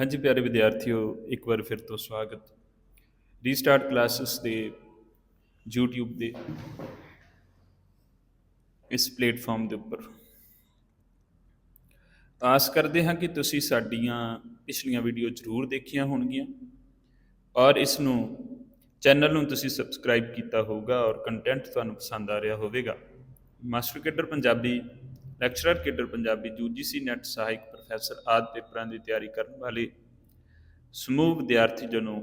ਹਾਂਜੀ ਪਿਆਰੇ ਵਿਦਿਆਰਥੀਓ, ਇੱਕ ਵਾਰ ਫਿਰ ਤੋਂ ਸਵਾਗਤ। ਰੀਸਟਾਰਟ ਕਲਾਸਿਸ ਦੇ YouTube ਦੇ ਇਸ ਪਲੇਟਫਾਰਮ ਦੇ ਉੱਪਰ। ਆਸ ਕਰਦੇ ਹਾਂ ਕਿ ਤੁਸੀਂ ਸਾਡੀਆਂ ਪਿਛਲੀਆਂ ਵੀਡੀਓ ਜ਼ਰੂਰ ਦੇਖੀਆਂ ਹੋਣਗੀਆਂ ਔਰ ਇਸ ਨੂੰ ਚੈਨਲ ਨੂੰ ਤੁਸੀਂ ਸਬਸਕ੍ਰਾਈਬ ਕੀਤਾ ਹੋਊਗਾ ਔਰ ਕੰਟੈਂਟ ਤੁਹਾਨੂੰ ਪਸੰਦ ਆ ਰਿਹਾ ਹੋਵੇਗਾ। Master cadre Punjabi lecturer cadre Punjabi UGC net ਸਹਾਇਕ ਪ੍ਰੋਫੈਸਰ ਆਦਿ ਪੇਪਰਾਂ ਦੀ ਤਿਆਰੀ ਕਰਨ ਵਾਲੇ ਸਮੂਹ ਵਿਦਿਆਰਥੀ ਜਨੋ,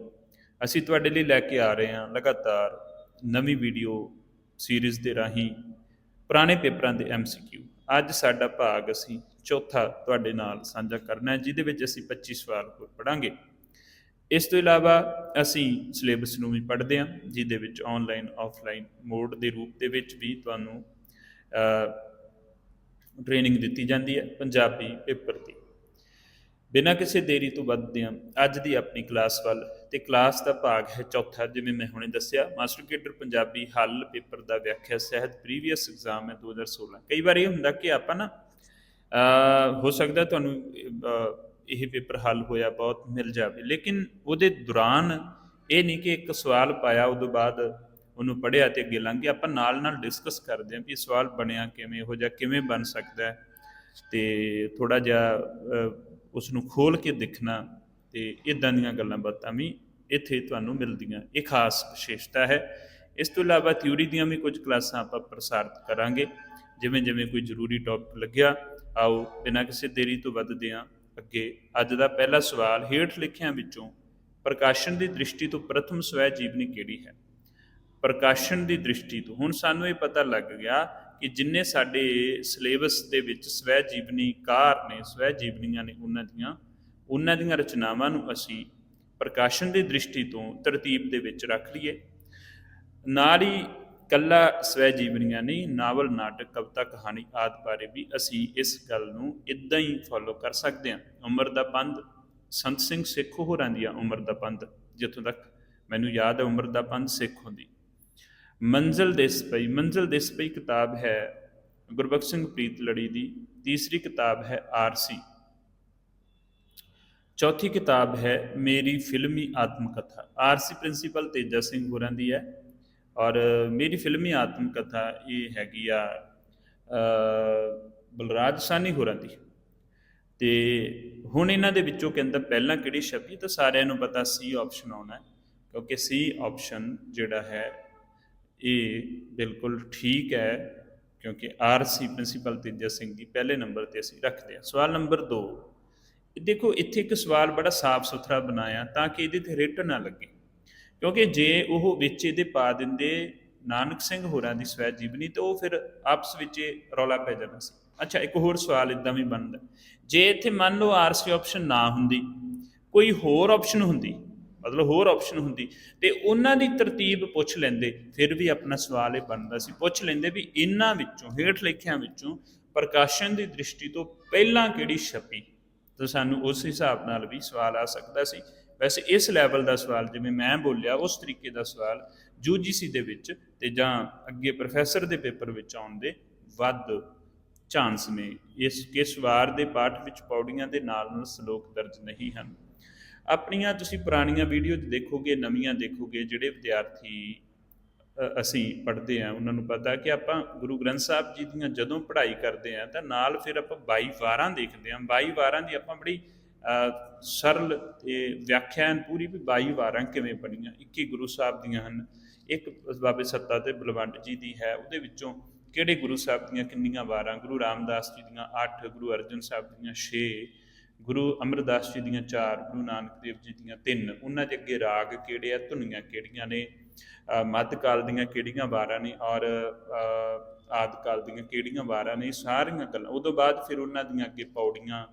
ਅਸੀਂ ਤੁਹਾਡੇ ਲਈ ਲੈ ਕੇ ਆ ਰਹੇ ਹਾਂ ਲਗਾਤਾਰ ਨਵੀਂ ਵੀਡੀਓ ਸੀਰੀਜ਼ ਦੇ ਰਾਹੀਂ ਪੁਰਾਣੇ ਪੇਪਰਾਂ ਦੇ MCQ ਅੱਜ ਸਾਡਾ ਭਾਗ ਅਸੀਂ ਚੌਥਾ ਤੁਹਾਡੇ ਨਾਲ ਸਾਂਝਾ ਕਰਨਾ ਹੈ, ਜਿਹਦੇ ਵਿੱਚ ਅਸੀਂ 25 ਸਵਾਲ ਹੋਰ ਪੜਾਂਗੇ ਇਸ ਤੋਂ ਇਲਾਵਾ ਅਸੀਂ ਸਿਲੇਬਸ ਨੂੰ ਵੀ ਪੜ੍ਹਦੇ ਹਾਂ, ਜਿਹਦੇ ਵਿੱਚ ਆਨਲਾਈਨ ਆਫਲਾਈਨ ਮੋਡ ਦੇ ਰੂਪ ਦੇ ਵਿੱਚ ਵੀ ਤੁਹਾਨੂੰ ਟ੍ਰੇਨਿੰਗ ਦਿੱਤੀ ਜਾਂਦੀ ਹੈ, ਪੰਜਾਬੀ ਪੇਪਰ ਦੀ। ਬਿਨਾਂ ਕਿਸੇ ਦੇਰੀ ਤੋਂ ਵੱਧਦੇ ਹਾਂ ਅੱਜ ਦੀ ਆਪਣੀ ਕਲਾਸ ਵੱਲ, ਤੇ ਕਲਾਸ ਦਾ ਭਾਗ ਹੈ ਚੌਥਾ, ਜਿਵੇਂ ਮੈਂ ਹੁਣੇ ਦੱਸਿਆ, ਮਾਸਟਰ ਕੇਡਰ ਪੰਜਾਬੀ ਹੱਲ ਪੇਪਰ ਦਾ ਵਿਆਖਿਆ ਸਹਿਤ ਪ੍ਰੀਵੀਅਸ ਐਗਜ਼ਾਮ ਹੈ 2016 ਕਈ ਵਾਰ ਇਹ ਹੁੰਦਾ ਕਿ ਆਪਾਂ ਨਾ ਹੋ ਸਕਦਾ ਤੁਹਾਨੂੰ ਇਹ ਪੇਪਰ ਹੱਲ ਹੋਇਆ ਬਹੁਤ, ਮਿਲ ਜਾਵੇ। ਲੇਕਿਨ ਉਹਦੇ ਦੌਰਾਨ ਇਹ ਨਹੀਂ ਕਿ ਇੱਕ ਸਵਾਲ ਪਾਇਆ ਉਦੋਂ ਬਾਅਦ ਉਹਨੂੰ ਪੜ੍ਹਿਆ ਤੇ ਅੱਗੇ ਲੰਘ ਗਿਆ। ਆਪਾਂ ਨਾਲ ਨਾਲ ਡਿਸਕਸ ਕਰਦੇ ਹਾਂ ਵੀ ਸਵਾਲ ਬਣਿਆ ਕਿਵੇਂ, ਇਹੋ ਜਿਹਾ ਕਿਵੇਂ ਬਣ ਸਕਦਾ ਹੈ। ਤੇ ਥੋੜਾ ਜਿਹਾ ਉਸ ਨੂੰ ਖੋਲ ਕੇ ਦੇਖਣਾ ਤੇ ਇਦਾਂ ਦੀਆਂ ਗੱਲਾਂ ਬਾਤਾਂ ਵੀ ਇੱਥੇ ਤੁਹਾਨੂੰ ਮਿਲਦੀਆਂ। ਇਹ ਖਾਸ ਵਿਸ਼ੇਸ਼ਤਾ ਹੈ। ਇਸ ਤੋਂ ਇਲਾਵਾ ਥਿਊਰੀ ਦੀਆਂ ਵੀ ਕੁਝ ਕਲਾਸਾਂ ਆਪਾਂ ਪ੍ਰਸਾਰਿਤ ਕਰਾਂਗੇ। ਜਿਵੇਂ ਜਿਵੇਂ ਕੋਈ ਜ਼ਰੂਰੀ ਟੌਪਿਕ ਲੱਗਿਆ, ਆਓ ਬਿਨਾਂ ਕਿਸੇ ਦੇਰੀ ਤੋਂ ਵੱਧਦੇ ਹਾਂ। ਅੱਗੇ ਅੱਜ ਦਾ ਪਹਿਲਾ ਸਵਾਲ, ਹੇਠ ਲਿਖਿਆਂ ਵਿੱਚੋਂ ਪ੍ਰਕਾਸ਼ਨ ਦੀ ਦ੍ਰਿਸ਼ਟੀ ਤੋਂ ਪ੍ਰਥਮ ਸਵੈ ਜੀਵਨੀ ਕਿਹੜੀ ਹੈ? ਪ੍ਰਕਾਸ਼ਨ ਦੀ ਦ੍ਰਿਸ਼ਟੀ ਤੋਂ। ਹੁਣ ਸਾਨੂੰ ਇਹ ਪਤਾ ਲੱਗ ਗਿਆ ਕਿ ਜਿੰਨੇ ਸਾਡੇ ਸਿਲੇਬਸ ਦੇ ਵਿੱਚ ਸਵੈ ਜੀਵਨੀ ਕਾਰ ਨੇ ਸਵੈ ਜੀਵਨੀਆਂ ਨੇ ਉਹਨਾਂ ਦੀਆਂ ਉਹਨਾਂ ਦੀਆਂ ਰਚਨਾਵਾਂ ਨੂੰ ਅਸੀਂ ਪ੍ਰਕਾਸ਼ਨ ਦੀ ਦ੍ਰਿਸ਼ਟੀ ਤੋਂ ਤਰਤੀਬ ਦੇ ਵਿੱਚ ਰੱਖ ਲਈਏ। ਨਾਲ ਹੀ ਕੱਲਾ ਸਵੈ ਜੀਵਨੀਆਂ ਨਹੀਂ, ਨਾਵਲ, ਨਾਟਕ, ਕਵਿਤਾ, ਕਹਾਣੀ ਆਦਿ ਬਾਰੇ ਵੀ ਅਸੀਂ ਇਸ ਗੱਲ ਨੂੰ ਇਦਾਂ ਹੀ ਫੋਲੋ ਕਰ ਸਕਦੇ ਹਾਂ। ਉਮਰ ਦਾ ਪੰਧ ਸੰਤ ਸਿੰਘ ਸਿੱਖ ਹੋਰਾਂ ਦੀਆਂ ਉਮਰ ਦਾ ਪੰਧ ਜਿੱਥੋਂ ਤੱਕ ਮੈਨੂੰ ਯਾਦ ਹੈ ਉਮਰ ਦਾ ਪੰਧ ਸੇਖੋਂ ਦੀ। ਮੰਜ਼ਲ ਦਿਸ ਪਈ ਮੰਜ਼ਲ ਦਿਸ ਪਈ ਕਿਤਾਬ ਹੈ ਗੁਰਬਖਸ਼ ਸਿੰਘ ਪ੍ਰੀਤ ਲੜੀ ਦੀ, ਤੀਸਰੀ ਕਿਤਾਬ ਹੈ ਆਰਸੀ। ਚੌਥੀ ਕਿਤਾਬ ਹੈ ਮੇਰੀ ਫਿਲਮੀ ਆਤਮ ਕਥਾ ਆਰਸੀ ਪ੍ਰਿੰਸੀਪਲ ਤੇਜਾ ਸਿੰਘ ਹੋਰਾਂ ਦੀ ਹੈ ਔਰ ਮੇਰੀ ਫਿਲਮੀ ਆਤਮ ਕਥਾ ਇਹ ਹੈਗੀ ਆ ਬਲਰਾਜ ਸਾਨੀ ਹੋਰਾਂ ਦੀ। ਤੇ ਹੁਣ ਇਹਨਾਂ ਦੇ ਵਿੱਚੋਂ ਕਹਿੰਦਾ ਪਹਿਲਾਂ ਕਿਹੜੀ ਛਪੀ ਤਾਂ ਸਾਰਿਆਂ ਨੂੰ ਪਤਾ ਸੀ ਆਪਸ਼ਨ ਆਉਣਾ, ਕਿਉਂਕਿ ਸੀ ਆਪਸ਼ਨ ਜਿਹੜਾ ਹੈ ਇਹ ਬਿਲਕੁਲ ਠੀਕ ਹੈ, ਕਿਉਂਕਿ ਆਰਸੀ ਪ੍ਰਿੰਸੀਪਲ ਤੇਜਾ ਸਿੰਘ ਜੀ ਪਹਿਲੇ ਨੰਬਰ ਤੇ ਅਸੀਂ ਰੱਖਦੇ ਹਾਂ। ਸਵਾਲ ਨੰਬਰ 2 ਦੇਖੋ ਇੱਥੇ ਇੱਕ ਸਵਾਲ ਬੜਾ ਸਾਫ਼ ਸੁਥਰਾ ਬਣਾਇਆ ਤਾਂ ਕਿ ਇਹਦੇ ਤੇ ਰਿਟ ਨਾ ਲੱਗੇ, ਕਿਉਂਕਿ ਜੇ ਉਹ ਵਿੱਚ ਇਹਦੇ ਪਾ ਦਿੰਦੇ ਨਾਨਕ ਸਿੰਘ ਹੋਰਾਂ ਦੀ ਸਵੈ ਜੀਵਨੀ ਤੇ ਉਹ ਫਿਰ ਆਪਸ ਵਿੱਚ ਰੌਲਾ ਪੈ ਜਾਣਾ ਸੀ। ਅੱਛਾ, ਇੱਕ ਹੋਰ ਸਵਾਲ ਇਦਾਂ ਵੀ ਬਣਦਾ। ਜੇ ਇੱਥੇ ਮੰਨ ਲਓ ਆਰਸੀ ਆਪਸ਼ਨ ਨਾ ਹੁੰਦੀ, ਕੋਈ ਹੋਰ ਆਪਸ਼ਨ ਹੁੰਦੀ ਮਤਲਬ ਹੋਰ ਆਪਸ਼ਨ ਹੁੰਦੀ। ਤੇ ਉਹਨਾਂ ਦੀ ਤਰਤੀਬ ਪੁੱਛ ਲੈਂਦੇ, ਫਿਰ ਵੀ ਆਪਣਾ ਸਵਾਲ ਇਹ ਬਣਦਾ ਸੀ। ਪੁੱਛ ਲੈਂਦੇ ਵੀ ਇਹਨਾਂ ਵਿੱਚੋਂ, ਹੇਠ ਲਿਖਿਆਂ ਵਿੱਚੋਂ ਪ੍ਰਕਾਸ਼ਨ ਦੀ ਦ੍ਰਿਸ਼ਟੀ ਤੋਂ ਪਹਿਲਾਂ ਕਿਹੜੀ ਛਪੀ? ਤਾਂ ਸਾਨੂੰ ਉਸ ਹਿਸਾਬ ਨਾਲ ਵੀ ਸਵਾਲ ਆ ਸਕਦਾ ਸੀ। ਵੈਸੇ ਇਸ ਲੈਵਲ ਦਾ ਸਵਾਲ, ਜਿਵੇਂ ਮੈਂ ਬੋਲਿਆ, ਉਸ ਤਰੀਕੇ ਦਾ ਸਵਾਲ UGC ਦੇ ਵਿੱਚ ਤੇ ਜਾਂ ਅੱਗੇ ਪ੍ਰੋਫੈਸਰ ਦੇ ਪੇਪਰ ਵਿੱਚ ਆਉਣ ਦੇ ਵੱਧ ਚਾਂਸ ਨੇ। ਇਸ, ਕਿਸ ਵਾਰ ਦੇ ਪਾਠ ਵਿੱਚ ਪੌੜੀਆਂ ਦੇ ਨਾਲ ਨਾਲ ਸ਼ਲੋਕ ਦਰਜ ਨਹੀਂ ਹਨ। ਆਪਣੀਆਂ ਤੁਸੀਂ ਪੁਰਾਣੀਆਂ ਵੀਡੀਓ ਦੇਖੋਗੇ ਨਵੀਆਂ ਦੇਖੋਗੇ ਜਿਹੜੇ ਵਿਦਿਆਰਥੀ ਅਸੀਂ ਪੜ੍ਹਦੇ ਆ ਉਹਨਾਂ ਨੂੰ ਪਤਾ ਕਿ ਆਪਾਂ ਗੁਰੂ ਗ੍ਰੰਥ ਸਾਹਿਬ ਜੀ ਦੀਆਂ ਜਦੋਂ ਪੜ੍ਹਾਈ ਕਰਦੇ ਆ ਤਾਂ ਨਾਲ ਫਿਰ ਆਪਾਂ 22 ਵਾਰਾਂ ਦੇਖਦੇ ਆ 22 ਵਾਰਾਂ ਦੀ ਆਪਾਂ ਬੜੀ ਅ, ਸਰਲ ਤੇ ਵਿਆਖਿਆਨ ਪੂਰੀ ਵੀ 22 ਵਾਰਾਂ ਕਿਵੇਂ ਪੜੀਆਂ 21 ਗੁਰੂ ਸਾਹਿਬ ਦੀਆਂ ਹਨ। ਇੱਕ ਬਾਬੇ ਸੱਤਾ ਤੇ ਬਲਵੰਡ ਜੀ ਦੀ ਹੈ ਉਹਦੇ ਵਿੱਚੋਂ ਕਿਹੜੇ ਗੁਰੂ ਸਾਹਿਬ ਦੀਆਂ ਕਿੰਨੀਆਂ ਵਾਰਾਂ ਗੁਰੂ ਰਾਮਦਾਸ ਜੀ ਦੀਆਂ 8 ਗੁਰੂ ਅਰਜਨ ਸਾਹਿਬ ਦੀਆਂ 6 ਗੁਰੂ ਅਮਰਦਾਸ ਜੀ ਦੀਆਂ ਚਾਰ ਗੁਰੂ ਨਾਨਕ ਦੇਵ ਜੀ ਦੀਆਂ ਤਿੰਨ ਉਹਨਾਂ ਦੇ ਅੱਗੇ ਰਾਗ ਕਿਹੜੇ ਆ ਧੁਨੀਆਂ ਕਿਹੜੀਆਂ ਨੇ ਅ, ਮੱਧਕਾਲ ਦੀਆਂ ਕਿਹੜੀਆਂ ਵਾਰਾਂ ਨੇ ਔਰ ਅ, ਆਦਿਕਾਲ ਦੀਆਂ ਕਿਹੜੀਆਂ ਵਾਰਾਂ ਨੇ ਸਾਰੀਆਂ ਗੱਲਾਂ ਉਦੋਂ ਬਾਅਦ ਫਿਰ ਉਹਨਾਂ ਦੀਆਂ ਅੱਗੇ ਪੌੜੀਆਂ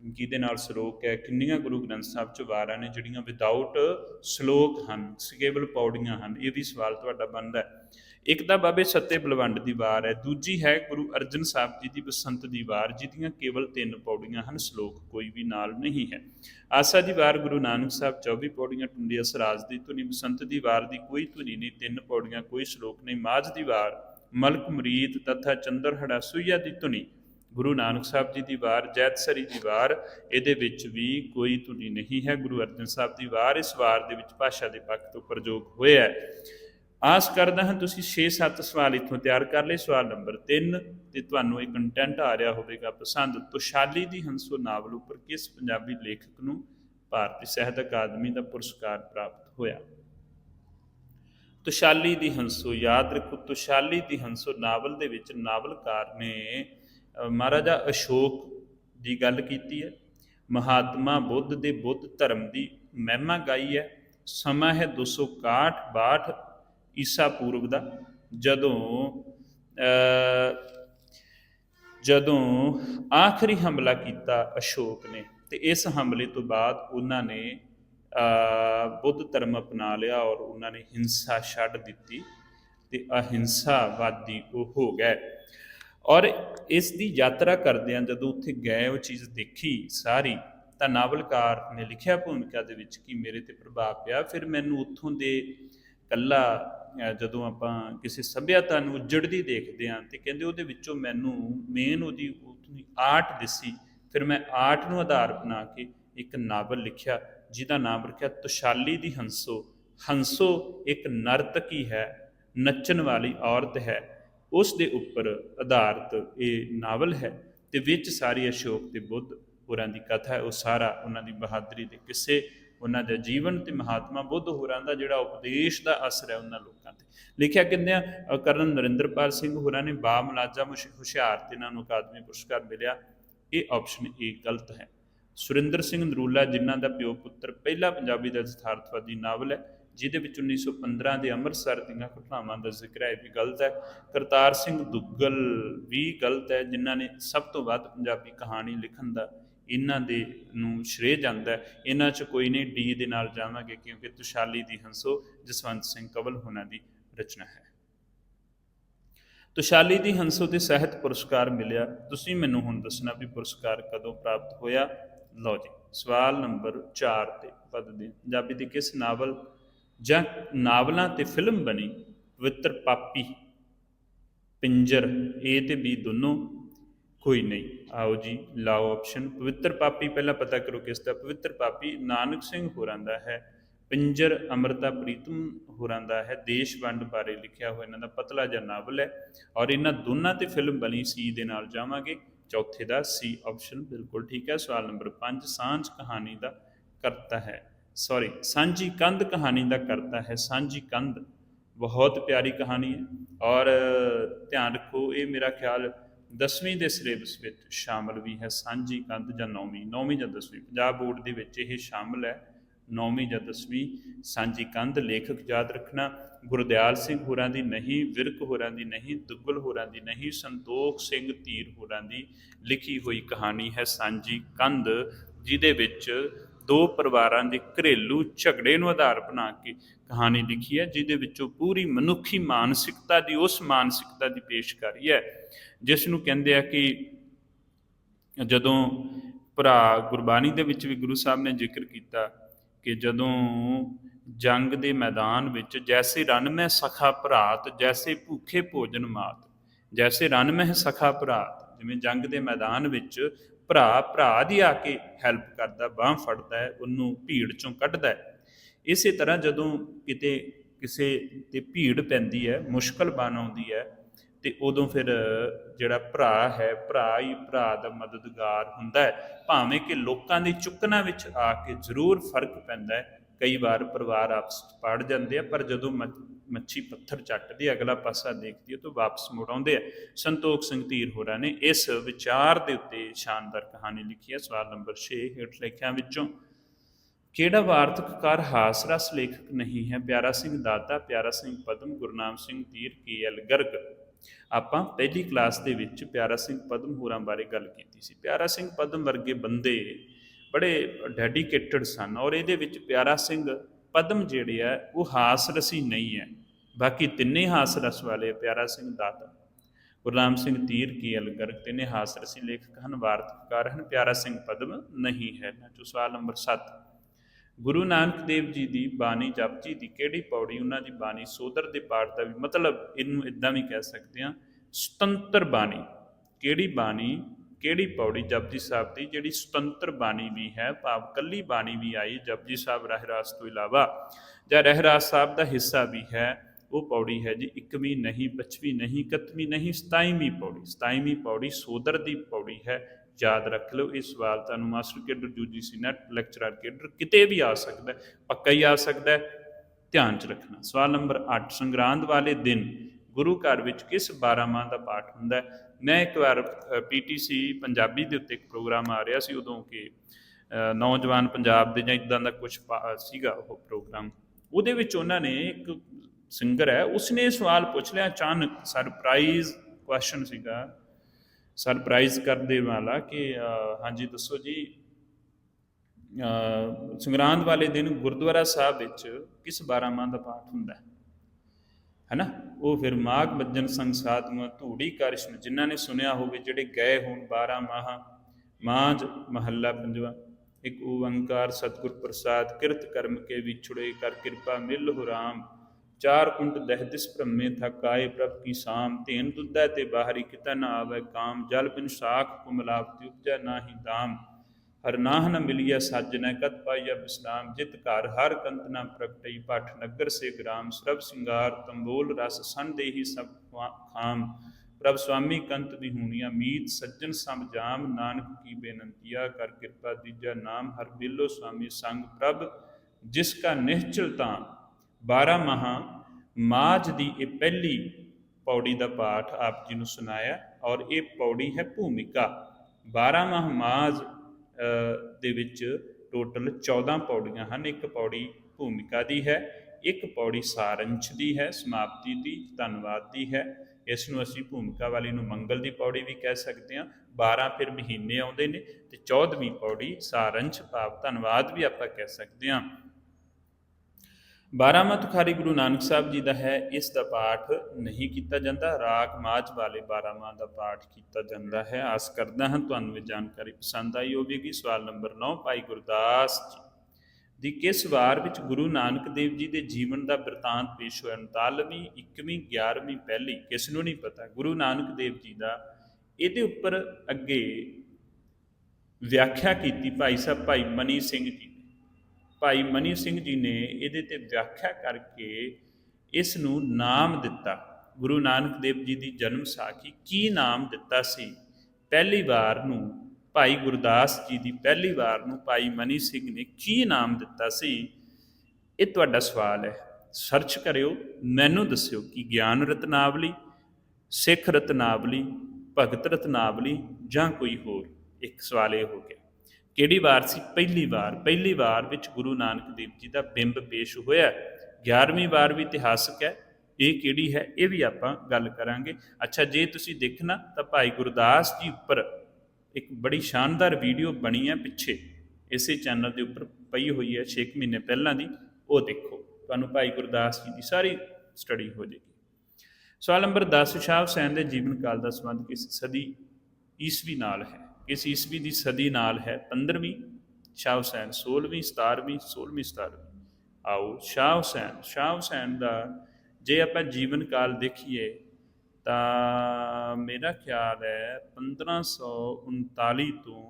ਜਿਹਦੇ ਨਾਲ ਸ਼ਲੋਕ ਹੈ ਕਿੰਨੀਆਂ ਗੁਰੂ ਗ੍ਰੰਥ ਸਾਹਿਬ ਚ ਵਾਰਾਂ ਨੇ ਜਿਹੜੀਆਂ ਵਿਦਆਊਟ ਸ਼ਲੋਕ ਹਨ ਕੇਵਲ ਪੌੜੀਆਂ ਹਨ ਇਹ ਵੀ ਸਵਾਲ ਤੁਹਾਡਾ ਬਣਦਾ ਹੈ। ਇੱਕ ਤਾਂ ਬਾਬੇ ਸੱਤੇ ਬਲਵੰਡ ਦੀ ਵਾਰ ਹੈ, ਦੂਜੀ ਹੈ ਗੁਰੂ ਅਰਜਨ ਸਾਹਿਬ ਜੀ ਦੀ ਬਸੰਤ ਦੀ ਵਾਰ, ਜਿਹਦੀਆਂ ਕੇਵਲ ਤਿੰਨ ਪੌੜੀਆਂ ਹਨ, ਸ਼ਲੋਕ ਕੋਈ ਵੀ ਨਾਲ ਨਹੀਂ ਹੈ। ਆਸਾ ਦੀ ਵਾਰ ਗੁਰੂ ਨਾਨਕ ਸਾਹਿਬ 24 ਪੌੜੀਆਂ ਟੁੰਡੀ ਅਸਰਾਜ ਦੀ ਧੁਨੀ, ਬਸੰਤ ਦੀ ਵਾਰ ਦੀ ਕੋਈ ਧੁਨੀ ਨਹੀਂ, ਤਿੰਨ ਪੌੜੀਆਂ ਕੋਈ ਸ਼ਲੋਕ ਨਹੀਂ। ਮਾਝ ਦੀ ਵਾਰ, ਮਲਕ ਮਰੀਤ ਤਥਾ ਚੰਦਰਹੜਾ ਸੁਈਆ ਦੀ ਧੁਨੀ, ਗੁਰੂ ਨਾਨਕ ਸਾਹਿਬ ਜੀ ਦੀ ਵਾਰ ਜੈਤਸਰੀ ਦੀ ਵਾਰ, ਇਹਦੇ ਵਿੱਚ ਵੀ ਕੋਈ ਧੁਨੀ ਨਹੀਂ ਹੈ। ਗੁਰੂ ਅਰਜਨ ਸਾਹਿਬ ਦੀ ਵਾਰ ਇਸ ਵਾਰ ਦੇ ਵਿੱਚ ਭਾਸ਼ਾ ਦੇ ਪੱਖ ਤੋਂ ਪ੍ਰਯੋਗ ਹੋਇਆ ਹੈ। ਆਸ ਕਰਦਾ ਹਾਂ ਤੁਸੀਂ 6-7 ਸਵਾਲ ਇੱਥੋਂ ਤਿਆਰ ਕਰ ਲਏ। ਸਵਾਲ ਨੰਬਰ 3 ਤੇ ਤੁਹਾਨੂੰ ਇਹ ਕੰਟੈਂਟ ਆ ਰਿਹਾ ਹੋਵੇਗਾ ਪਸੰਦ। ਤੁਸ਼ਾਲੀ ਦੀ ਹੰਸੋ ਨਾਵਲ ਉੱਪਰ ਕਿਸ ਪੰਜਾਬੀ ਲੇਖਕ ਨੂੰ ਭਾਰਤੀ ਸਾਹਿਤ ਅਕਾਦਮੀ ਦਾ ਪੁਰਸਕਾਰ ਪ੍ਰਾਪਤ ਹੋਇਆ? ਤੁਸ਼ਾਲੀ ਦੀ ਹੰਸੋ, ਯਾਦ ਰੱਖੋ, ਤੁਸ਼ਾਲੀ ਦੀ ਹੰਸੋ ਨਾਵਲ ਦੇ ਵਿੱਚ ਨਾਵਲਕਾਰ ਨੇ ਮਹਾਰਾਜਾ ਅਸ਼ੋਕ ਦੀ ਗੱਲ ਕੀਤੀ ਹੈ। ਮਹਾਤਮਾ ਬੁੱਧ ਦੇ ਬੁੱਧ ਧਰਮ ਦੀ ਮਹਿਮਾ ਗਾਈ ਹੈ। ਸਮਾਂ ਹੈ 261 62 ਈਸਾ ਪੂਰਵ ਦਾ ਜਦੋਂ ਅ, ਜਦੋਂ ਆਖਰੀ ਹਮਲਾ ਕੀਤਾ ਅਸ਼ੋਕ ਨੇ ਤੇ ਇਸ ਹਮਲੇ ਤੋਂ ਬਾਅਦ ਉਹਨਾਂ ਨੇ ਅ, ਬੁੱਧ ਧਰਮ ਅਪਣਾ ਲਿਆ ਔਰ ਉਹਨਾਂ ਨੇ ਹਿੰਸਾ ਛੱਡ ਦਿੱਤੀ ਤੇ ਅਹਿੰਸਾਵਾਦੀ ਉਹ ਹੋ ਗਏ। ਔਰ ਇਸ ਦੀ ਯਾਤਰਾ ਕਰਦਿਆਂ ਜਦੋਂ ਉੱਥੇ ਗਏ ਉਹ ਚੀਜ਼ ਦੇਖੀ ਸਾਰੀ ਤਾਂ ਨਾਵਲਕਾਰ ਨੇ ਲਿਖਿਆ ਭੂਮਿਕਾ ਦੇ ਵਿੱਚ ਕਿ ਮੇਰੇ ਤੇ ਪ੍ਰਭਾਵ ਪਿਆ ਫਿਰ ਮੈਨੂੰ ਉੱਥੋਂ ਦੇ ਕੱਲਾ ਜਦੋਂ ਆਪਾਂ ਕਿਸੇ ਸਭਿਅਤਾ ਨੂੰ ਉੱਜੜਦੀ ਦੇਖਦੇ ਹਾਂ ਤੇ ਕਹਿੰਦੇ ਉਹਦੇ ਵਿੱਚੋਂ ਮੈਨੂੰ ਮੇਨ ਉਹਦੀ ਆਰਟ ਦਿਸੀ। ਫਿਰ ਮੈਂ ਆਰਟ ਨੂੰ ਆਧਾਰ ਬਣਾ ਕੇ ਇੱਕ ਨਾਵਲ ਲਿਖਿਆ, ਜਿਹਦਾ ਨਾਮ ਰੱਖਿਆ ਤੁਸ਼ਾਲੀ ਦੀ ਹੰਸੋ। ਹੰਸੋ ਇੱਕ ਨਰਤਕੀ ਹੈ, ਨੱਚਣ ਵਾਲੀ ਔਰਤ ਹੈ। ਉਸ ਦੇ ਉੱਪਰ ਆਧਾਰਿਤ ਇਹ ਨਾਵਲ ਹੈ ਤੇ ਵਿੱਚ ਸਾਰੀ ਅਸ਼ੋਕ ਤੇ ਬੁੱਧ ਹੋਰਾਂ ਦੀ ਕਥਾ ਹੈ, ਉਹ ਸਾਰਾ ਉਹਨਾਂ ਦੀ ਬਹਾਦਰੀ ਦੇ ਕਿੱਸੇ ਉਹਨਾਂ ਦਾ ਜੀਵਨ ਤੇ ਮਹਾਤਮਾ ਬੁੱਧ ਹੋਰਾਂ ਦਾ ਜਿਹੜਾ ਉਪਦੇਸ਼ ਦਾ ਅਸਰ ਹੈ ਉਹਨਾਂ ਲੋਕਾਂ ਤੇ। ਲਿਖਿਆ ਕਿੰਨੇ ਆ ਕਰਨ ਨਰਿੰਦਰਪਾਲ ਸਿੰਘ ਹੋਰਾਂ ਨੇ ਬਾ ਮਲਾਜਾ ਹੁਸ਼ਿਆਰ ਤੇ ਇਹਨਾਂ ਨੂੰ ਅਕਾਦਮੀ ਪੁਰਸਕਾਰ ਮਿਲਿਆ। ਇਹ ਆਪਸ਼ਨ ਏ ਗਲਤ ਹੈ। ਸੁਰਿੰਦਰ ਸਿੰਘ ਨਰੂਲਾ ਜਿਨ੍ਹਾਂ ਦਾ ਪਿਓ ਪੁੱਤਰ ਪਹਿਲਾ ਪੰਜਾਬੀ ਦਾ ਯਥਾਰਥਵਾਦੀ ਨਾਵਲ ਹੈ, ਜਿਹਦੇ ਵਿੱਚ 1915 ਦੇ ਅੰਮ੍ਰਿਤਸਰ ਦੀਆਂ ਘਟਨਾਵਾਂ ਦਾ ਜ਼ਿਕਰ ਹੈ, ਇਹ ਵੀ ਗਲਤ ਹੈ। ਕਰਤਾਰ ਸਿੰਘ ਦੁੱਗਲ ਵੀ ਗਲਤ ਹੈ, ਜਿਨ੍ਹਾਂ ਨੇ ਸਭ ਤੋਂ ਵੱਧ ਪੰਜਾਬੀ ਕਹਾਣੀ ਲਿਖਣ ਦਾ ਇਹਨਾਂ ਦੇ ਨੂੰ ਸ਼੍ਰੇ ਜਾਂਦਾ ਇਹਨਾਂ 'ਚ ਕੋਈ ਨਹੀਂ, ਡੀ ਦੇ ਨਾਲ ਜਾਵਾਂਗੇ ਕਿਉਂਕਿ ਤੁਸ਼ਾਲੀ ਦੀ ਹੰਸੋ ਜਸਵੰਤ ਸਿੰਘ ਕਵਲ ਹੋਣਾ ਦੀ ਰਚਨਾ ਹੈ। ਤੁਸ਼ਾਲੀ ਦੀ ਹੰਸੋ ਤੇ ਸਾਹਿਤ ਪੁਰਸਕਾਰ ਮਿਲਿਆ। ਤੁਸੀਂ ਮੈਨੂੰ ਹੁਣ ਦੱਸਣਾ ਵੀ ਪੁਰਸਕਾਰ ਕਦੋਂ ਪ੍ਰਾਪਤ ਹੋਇਆ? ਲਓ ਜੀ, ਸਵਾਲ ਨੰਬਰ 4 ਤੇ ਵੱਧਦੇ ਪੰਜਾਬੀ ਦੀ ਕਿਸ ਨਾਵਲ ਜਾਂ ਨਾਵਲਾਂ ਤੇ ਫਿਲਮ ਬਣੀ ਪਵਿੱਤਰ ਪਾਪੀ, ਪਿੰਜਰ, ਏ ਤੇ ਬੀ ਦੋਨੋਂ ਕੋਈ ਨਹੀਂ। ਆਓ ਜੀ, ਲਾਓ ਆਪਸ਼ਨ। ਪਵਿੱਤਰ ਪਾਪੀ, ਪਹਿਲਾਂ ਪਤਾ ਕਰੋ ਕਿਸ ਦਾ? ਪਵਿੱਤਰ ਪਾਪੀ ਨਾਨਕ ਸਿੰਘ ਹੋਰਾਂ ਦਾ ਹੈ। ਪਿੰਜਰ ਅਮਰਤਾ ਪ੍ਰੀਤਮ ਹੋਰਾਂ ਦਾ ਹੈ। ਦੇਸ਼ ਵੰਡ ਬਾਰੇ ਲਿਖਿਆ ਹੋਇਆ ਇਹਨਾਂ ਦਾ ਪਤਲਾ ਜਿਹਾ ਨਾਵਲ ਹੈ। ਔਰ ਇਹਨਾਂ ਦੋਨਾਂ ਤੇ ਫਿਲਮ ਬਣੀ ਸੀ ਦੇ ਨਾਲ ਜਾਵਾਂਗੇ। ਚੌਥੇ ਦਾ ਸੀ ਆਪਸ਼ਨ ਬਿਲਕੁਲ ਠੀਕ ਹੈ। ਸਵਾਲ ਨੰਬਰ 5 ਸਾਂਝ ਕਹਾਣੀ ਦਾ ਕਰਤਾ ਹੈ। ਸੌਰੀ ਸਾਂਝੀ ਕੰਧ ਕਹਾਣੀ ਦਾ ਕਰਤਾ ਹੈ। ਸਾਂਝੀ ਕੰਧ ਬਹੁਤ ਪਿਆਰੀ ਕਹਾਣੀ ਹੈ। ਔਰ ਧਿਆਨ ਰੱਖੋ, ਇਹ ਮੇਰਾ ਖਿਆਲ 10ਵੀਂ ਦੇ ਸਿਲੇਬਸ ਵਿੱਚ ਸ਼ਾਮਲ ਵੀ ਹੈ ਸਾਂਝੀ ਕੰਧ ਜਾਂ 9ਵੀਂ 9ਵੀਂ ਜਾਂ 10ਵੀਂ ਪੰਜਾਬ ਬੋਰਡ ਦੇ ਵਿੱਚ ਇਹ ਸ਼ਾਮਲ ਹੈ। 9ਵੀਂ ਜਾਂ 10ਵੀਂ ਸਾਂਝੀ ਕੰਧ, ਲੇਖਕ ਯਾਦ ਰੱਖਣਾ, ਗੁਰਦਿਆਲ ਸਿੰਘ ਹੋਰਾਂ ਦੀ ਨਹੀਂ, ਵਿਰਕ ਹੋਰਾਂ ਦੀ ਨਹੀਂ, ਦੁੱਗਲ ਹੋਰਾਂ ਦੀ ਨਹੀਂ, ਸੰਤੋਖ ਸਿੰਘ ਧੀਰ ਹੋਰਾਂ ਦੀ ਲਿਖੀ ਹੋਈ ਕਹਾਣੀ ਹੈ ਸਾਂਝੀ ਕੰਧ, ਜਿਹਦੇ ਵਿੱਚ ਦੋ ਪਰਿਵਾਰਾਂ ਦੇ ਘਰੇਲੂ ਝਗੜੇ ਨੂੰ ਆਧਾਰ ਬਣਾ ਕੇ ਕਹਾਣੀ ਲਿਖੀ ਹੈ, ਜਿਹਦੇ ਵਿੱਚੋਂ ਪੂਰੀ ਮਨੁੱਖੀ ਮਾਨਸਿਕਤਾ ਦੀ, ਉਸ ਮਾਨਸਿਕਤਾ ਦੀ ਪੇਸ਼ਕਾਰੀ ਹੈ। ਜਿਸ ਨੂੰ ਕਹਿੰਦੇ ਆ ਕਿ ਜਦੋਂ ਭਰਾ ਗੁਰਬਾਣੀ ਦੇ ਵਿੱਚ ਵੀ ਗੁਰੂ ਸਾਹਿਬ ਨੇ ਜ਼ਿਕਰ ਕੀਤਾ ਕਿ ਜਦੋਂ ਜੰਗ ਦੇ ਮੈਦਾਨ ਵਿੱਚ ਜੈਸੇ ਰਨ ਮੈਂ ਸਖਾ ਭਰਾਤ, ਜੈਸੇ ਭੁੱਖੇ ਭੋਜਨ ਮਾਤ, ਜੈਸੇ ਰਨ ਮੈਂ ਸਖਾ ਭਰਾਤ, ਜਿਵੇਂ ਜੰਗ ਦੇ ਮੈਦਾਨ ਵਿੱਚ ਭਰਾ ਭਰਾ ਦੀ ਆ ਕੇ ਹੈਲਪ ਕਰਦਾ, ਬਾਹ ਫੜਦਾ ਹੈ, ਉਹਨੂੰ ਭੀੜ ਚੋਂ ਕੱਢਦਾ ਹੈ। ਇਸੇ ਤਰ੍ਹਾਂ ਜਦੋਂ ਕਿਤੇ ਕਿਸੇ ਤੇ ਭੀੜ ਪੈਂਦੀ ਹੈ, ਮੁਸ਼ਕਲ ਬਣ ਆਉਂਦੀ ਹੈ, ਤੇ ਉਦੋਂ ਫਿਰ ਜਿਹੜਾ ਭਰਾ ਹੈ, ਭਰਾ ਹੀ ਭਰਾ ਦਾ ਮਦਦਗਾਰ ਹੁੰਦਾ ਹੈ। ਭਾਵੇਂ ਕਿ ਲੋਕਾਂ ਦੀ ਚੁੱਕਣਾ ਵਿੱਚ ਆ ਕੇ ਜ਼ਰੂਰ ਫ਼ਰਕ ਪੈਂਦਾ ਹੈ ਕਈ ਵਾਰ ਪਰਿਵਾਰ ਆਪਸ ਵਿੱਚ ਪੜ ਜਾਂਦੇ ਆ, ਪਰ ਜਦੋਂ ਮ- ਮੱਛੀ ਪੱਥਰ ਚੱਟਦੀ ਅਗਲਾ ਪਾਸਾ ਦੇਖਦੀ ਹੈ ਤਾਂ ਵਾਪਸ ਮੁੜ ਆਉਂਦੇ ਆ। ਸੰਤੋਖ ਸਿੰਘ ਧੀਰ ਹੋਰਾਂ ਨੇ ਇਸ ਵਿਚਾਰ ਦੇ ਉੱਤੇ ਸ਼ਾਨਦਾਰ ਕਹਾਣੀ ਲਿਖੀ ਹੈ ਸਵਾਲ ਨੰਬਰ 6 ਹੇਠ ਲਿਖਿਆਂ ਵਿੱਚੋਂ। ਕਿਹੜਾ ਵਾਰਤਕਕਾਰ ਹਾਸ ਰਸ ਲੇਖਕ ਨਹੀਂ ਹੈ? Pyara Singh Data, Pyara Singh Padam, Gurnam Singh Dhir, K L Garg. ਆਪਾਂ ਪਹਿਲੀ ਕਲਾਸ ਦੇ ਵਿੱਚ ਪਿਆਰਾ ਸਿੰਘ ਪਦਮ ਹੋਰਾਂ ਬਾਰੇ ਗੱਲ ਕੀਤੀ ਸੀ। ਪਿਆਰਾ ਸਿੰਘ ਪਦਮ ਵਰਗੇ ਬੰਦੇ ਬੜੇ ਡੈਡੀਕੇਟਡ ਸਨ ਔਰ ਇਹਦੇ ਵਿੱਚ ਪਿਆਰਾ ਸਿੰਘ ਪਦਮ ਜਿਹੜੇ ਆ, ਉਹ ਹਾਸ ਰਸੀ ਨਹੀਂ ਹੈ। ਬਾਕੀ ਤਿੰਨੇ ਹਾਸ ਰਸ ਵਾਲੇ ਪਿਆਰਾ ਸਿੰਘ ਦਾਤਾ। ਗੁਰਨਾਮ ਸਿੰਘ ਤੀਰ ਕੀ ਅਲਗਰ ਤਿੰਨੇ ਹਾਸ ਰਸੀ ਲੇਖਕ ਹਨ ਵਾਰਤਕਾਰ ਹਨ, ਪਿਆਰਾ ਸਿੰਘ ਪਦਮ ਨਹੀਂ ਹੈ। ਨਾ ਜੋ ਸਵਾਲ ਨੰਬਰ 7 ਗੁਰੂ ਨਾਨਕ ਦੇਵ ਜੀ ਦੀ ਬਾਣੀ ਜਪਜੀ ਦੀ ਕਿਹੜੀ ਪੌੜੀ? ਉਹਨਾਂ ਦੀ ਬਾਣੀ ਸੋਦਰ ਦੇ ਪਾਠ ਦਾ ਵੀ ਮਤਲਬ ਇਹਨੂੰ ਇਦਾਂ ਵੀ ਕਹਿ ਸਕਦੇ ਹਾਂ, ਸੁਤੰਤਰ ਬਾਣੀ। ਕਿਹੜੀ ਬਾਣੀ? ਕਿਹੜੀ ਪੌੜੀ ਜਪਜੀ ਸਾਹਿਬ ਦੀ, ਜਿਹੜੀ ਸੁਤੰਤਰ ਬਾਣੀ ਵੀ ਹੈ, ਭਾਵ ਕੱਲੀ ਬਾਣੀ ਵੀ ਆਈ ਜਪਜੀ ਸਾਹਿਬ ਰਹਿਰਾਸ ਤੋਂ ਇਲਾਵਾ, ਜਾਂ ਰਹਿਰਾਸ ਸਾਹਿਬ ਦਾ ਹਿੱਸਾ ਵੀ ਹੈ, ਉਹ ਪੌੜੀ ਹੈ ਜੀ 21ਵੀਂ ਨਹੀਂ 25ਵੀਂ ਨਹੀਂ 31ਵੀਂ ਨਹੀਂ 27ਵੀਂ ਪੌੜੀ 27ਵੀਂ ਪੌੜੀ ਸੋਦਰ ਦੀ ਪੌੜੀ ਹੈ। ਯਾਦ ਰੱਖ ਲਓ ਇਹ ਸਵਾਲ ਤੁਹਾਨੂੰ master cadre UGC net lecturer cadre ਕਿਤੇ ਵੀ ਆ ਸਕਦਾ, ਪੱਕਾ ਹੀ ਆ ਸਕਦਾ, ਧਿਆਨ ਚ ਰੱਖਣਾ। ਸਵਾਲ ਨੰਬਰ 8 ਸੰਗਰਾਂਦ ਵਾਲੇ ਦਿਨ ਗੁਰੂ ਘਰ ਵਿੱਚ ਕਿਸ 12 ਮਾਹ ਦਾ ਪਾਠ ਹੁੰਦਾ ਹੈ? ਮੈਂ ਇੱਕ ਵਾਰ ਪੀਟੀਸੀ ਪੰਜਾਬੀ ਦੇ ਉੱਤੇ ਇੱਕ ਪ੍ਰੋਗਰਾਮ ਆ ਰਿਹਾ ਸੀ ਉਦੋਂ ਕਿ ਨੌਜਵਾਨ ਪੰਜਾਬ ਦੇ ਜਾਂ ਇਦਾਂ ਦਾ ਕੁਝ ਸੀਗਾ ਉਹ ਪ੍ਰੋਗਰਾਮ। ਉਹਦੇ ਵਿੱਚ ਉਹਨਾਂ ਨੇ ਇੱਕ ਸਿੰਗਰ ਹੈ, ਉਸਨੇ ਸਵਾਲ ਪੁੱਛ ਲਿਆ ਅਚਾਨਕ, ਸਰਪ੍ਰਾਈਜ਼ ਕੁਐਸਚਨ ਸੀਗਾ, ਸਰਪ੍ਰਾਈਜ਼ ਕਰਦੇ ਵਾਲਾ ਕਿ ਹਾਂਜੀ ਦੱਸੋ ਜੀ ਸੰਗਰਾਂਦ ਵਾਲੇ ਦਿਨ ਗੁਰਦੁਆਰਾ ਸਾਹਿਬ ਵਿੱਚ ਕਿਸ 12 ਮਾਹ ਦਾ ਪਾਠ ਹੁੰਦਾ ਹੈ? ਹੈਨਾ? ਉਹ ਫਿਰ ਮਾਘ ਬੱਜਨ ਸੰਗ ਸਾਧੂਆਂ ਧੂੜੀ ਕਰਿਸ਼ਨ ਜਿਨ੍ਹਾਂ ਨੇ ਸੁਨਿਆ ਹੋਵੇ, ਜਿਹੜੇ ਗਏ ਹੋਣ 12 ਮਾਹਾਂ, ਮਾਝ ਮਹੱਲਾ ਪੰਜਵਾ, ਇੱਕ ਓੰਕਾਰ ਸਤਿਗੁਰ ਪ੍ਰਸਾਦ, ਕਿਰਤ ਕਰਮ ਕੇ ਵਿਛੜੇ ਕਰ ਕਿਰਪਾ ਮਿਲ ਹੋ ਰਾਮ। ਚਾਰ ਕੁੰਟ ਦਹਿਦਿਸ ਭ੍ਰਮੇ ਥਕਾਏ ਪ੍ਰਭ ਕੀ ਸਾਮ। ਤੇਨ ਦੁੱਧੈ ਤੇ ਬਾਹਰੀ ਕਿਤਾ ਨਾ ਆਵੇ ਕਾਮ। ਜਲ ਬਿਨ ਸਾਖ ਕੁਮਲਾਵਤੀ ਉਪਜੈ ਨਾਹੀ ਦਾਮ। ਹਰ ਨਾਹ ਨ ਮਿਲਿਆ ਸਾਜਨੈ ਕਤ ਪਾਈਆ ਬਿਸਨਾਮ ਜਿਤ ਘਰ ਹਰ ਕੰਤ ਨ ਪ੍ਰਗਟਈ ਪਠ ਨਗਰ ਸੇ ਗ੍ਰਾਮ ਸਰਬ ਸਿੰਗਾਰ ਤੰਬੋਲ ਰਸ ਸੰਨ ਦੇਹੀ ਸਭ ਖਵਾ- ਖਾਮ ਪ੍ਰਭ ਸੁਆਮੀ ਕੰਤ ਦੀ ਹੂਣੀਆਂ ਮੀਤ ਸੱਜਣ ਸਮ ਜਾਮ ਨਾਨਕ ਕੀ ਬੇਨੰਤੀਆ ਕਰ ਕਿਰਪਾ ਦੀਜਾ ਨਾਮ ਹਰ ਬਿੱਲੋ ਸੁਆਮੀ ਸੰਗ ਪ੍ਰਭ ਜਿਸ ਕਾ ਨਿਹਚਲ ਤਾਂ 12 ਮਹਾ ਮਾਝ ਦੀ ਇਹ ਪਹਿਲੀ ਪੌੜੀ ਦਾ ਪਾਠ ਆਪ ਜੀ ਨੂੰ ਸੁਣਾਇਆ ਔਰ ਇਹ ਪੌੜੀ ਹੈ ਭੂਮਿਕਾ 12 ਮਹਾ ਮਾਝ ਅ, ਦੇ ਵਿੱਚ ਟੋਟਲ 14 ਪੌੜੀਆਂ ਹਨ। ਇੱਕ ਪੌੜੀ ਭੂਮਿਕਾ ਦੀ ਹੈ, ਇੱਕ ਪੌੜੀ ਸਾਰੰਸ਼ ਦੀ ਹੈ, ਸਮਾਪਤੀ ਦੀ, ਧੰਨਵਾਦ ਦੀ ਹੈ। ਇਸ ਨੂੰ ਅਸੀਂ ਭੂਮਿਕਾ ਵਾਲੀ ਨੂੰ ਮੰਗਲ ਦੀ ਪੌੜੀ ਵੀ ਕਹਿ ਸਕਦੇ ਹਾਂ। 12 ਫਿਰ ਮਹੀਨੇ ਆਉਂਦੇ ਨੇ ਤੇ 14ਵੀਂ ਪੌੜੀ ਸਾਰੰਸ਼, ਭਾਵ ਧੰਨਵਾਦ ਵੀ ਆਪਾਂ ਕਹਿ ਸਕਦੇ ਹਾਂ। ਬਾਰਾਮਾ ਤੁਖਾਰੀ ਗੁਰੂ ਨਾਨਕ ਸਾਹਿਬ ਜੀ ਦਾ ਹੈ, ਇਸ ਦਾ ਪਾਠ ਨਹੀਂ ਕੀਤਾ ਜਾਂਦਾ, ਰਾਗ ਮਾਝ ਵਾਲੇ ਬਾਰਾਮਾ ਦਾ ਪਾਠ ਕੀਤਾ ਜਾਂਦਾ ਹੈ। ਆਸ ਕਰਦਾ ਹਾਂ ਤੁਹਾਨੂੰ ਇਹ ਜਾਣਕਾਰੀ ਪਸੰਦ ਆਈ ਹੋਵੇਗੀ। ਸਵਾਲ ਨੰਬਰ 9 ਭਾਈ ਗੁਰਦਾਸ ਜੀ, ਦੀ ਕਿਸ ਵਾਰ ਵਿੱਚ ਗੁਰੂ ਨਾਨਕ ਦੇਵ ਜੀ ਦੇ ਜੀਵਨ ਦਾ ਬਿਰਤਾਂਤ ਪੇਸ਼ ਹੋਇਆ? 39ਵੀਂ 21ਵੀਂ 11ਵੀਂ ਪਹਿਲੀ ਕਿਸ ਨੂੰ ਨਹੀਂ ਪਤਾ? ਗੁਰੂ ਨਾਨਕ ਦੇਵ ਜੀ ਦਾ ਇਹਦੇ ਉੱਪਰ ਅੱਗੇ ਵਿਆਖਿਆ ਕੀਤੀ ਭਾਈ ਸਾਹਿਬ, ਭਾਈ ਮਨੀ ਸਿੰਘ ਜੀ ਭਾਈ ਮਨੀ ਸਿੰਘ ਜੀ ਨੇ ਇਹਦੇ ਤੇ ਵਿਆਖਿਆ ਕਰਕੇ ਇਸ ਨੂੰ ਨਾਮ ਦਿੱਤਾ। ਗੁਰੂ ਨਾਨਕ ਦੇਵ ਜੀ ਦੀ ਜਨਮ ਸਾਖੀ ਕੀ ਨਾਮ ਦਿੱਤਾ ਸੀ? ਪਹਿਲੀ ਵਾਰ ਨੂੰ ਭਾਈ ਗੁਰਦਾਸ ਜੀ ਦੀ ਪਹਿਲੀ ਵਾਰ ਨੂੰ ਭਾਈ ਮਨੀ ਸਿੰਘ ਨੇ ਕੀ ਨਾਮ ਦਿੱਤਾ ਸੀ? ਇਹ ਤੁਹਾਡਾ ਸਵਾਲ ਹੈ। ਸਰਚ ਕਰਿਓ, ਮੈਨੂੰ ਦੱਸਿਓ ਕਿ ਗਿਆਨ ਰਤਨਾਵਲੀ, ਸਿੱਖ ਰਤਨਾਵਲੀ, ਭਗਤ ਰਤਨਾਵਲੀ ਜਾਂ ਕੋਈ ਹੋਰ? ਇੱਕ ਸਵਾਲ ਇਹ ਹੋ ਗਿਆ। ਕਿਹੜੀ ਵਾਰ ਸੀ? ਪਹਿਲੀ ਵਾਰ। ਪਹਿਲੀ ਵਾਰ ਵਿੱਚ ਗੁਰੂ ਨਾਨਕ ਦੇਵ ਜੀ ਦਾ ਬਿੰਬ ਪੇਸ਼ ਹੋਇਆ 11ਵੀਂ ਵਾਰ ਵੀ ਇਤਿਹਾਸਕ ਹੈ। ਇਹ ਕਿਹੜੀ ਹੈ? ਇਹ ਵੀ ਆਪਾਂ ਗੱਲ ਕਰਾਂਗੇ। ਅੱਛਾ, ਜੇ ਤੁਸੀਂ ਦੇਖਣਾ ਤਾਂ ਭਾਈ ਗੁਰਦਾਸ ਜੀ ਉੱਪਰ ਇੱਕ ਬੜੀ ਸ਼ਾਨਦਾਰ ਵੀਡੀਓ ਬਣੀ ਹੈ ਪਿੱਛੇ। ਇਸੇ ਚੈਨਲ ਦੇ ਉੱਪਰ ਪਈ ਹੋਈ ਹੈ 6 ਮਹੀਨੇ ਪਹਿਲਾਂ ਦੀ। ਉਹ ਦੇਖੋ। ਤੁਹਾਨੂੰ ਭਾਈ ਗੁਰਦਾਸ ਜੀ ਦੀ ਸਾਰੀ ਸਟੱਡੀ ਹੋ ਜਾਏਗੀ। ਸਵਾਲ ਨੰਬਰ 10 ਸ਼ਾਹ ਹੁਸੈਨ ਦੇ ਜੀਵਨ ਕਾਲ ਦਾ ਸੰਬੰਧ ਕਿਸ ਸਦੀ ਈਸਵੀ ਨਾਲ ਹੈ? ਕਿਸ ਈਸਵੀ ਦੀ ਸਦੀ ਨਾਲ ਹੈ 15ਵੀਂ ਸ਼ਾਹ ਹੁਸੈਨ 16ਵੀਂ 17ਵੀਂ 16ਵੀਂ 17ਵੀਂ ਆਓ ਸ਼ਾਹ ਹੁਸੈਨ ਸ਼ਾਹ ਹੁਸੈਨ ਦਾ ਜੇ ਆਪਾਂ ਜੀਵਨ ਕਾਲ ਦੇਖੀਏ, ਤਾਂ ਮੇਰਾ ਖਿਆਲ ਹੈ 1539 ਤੋਂ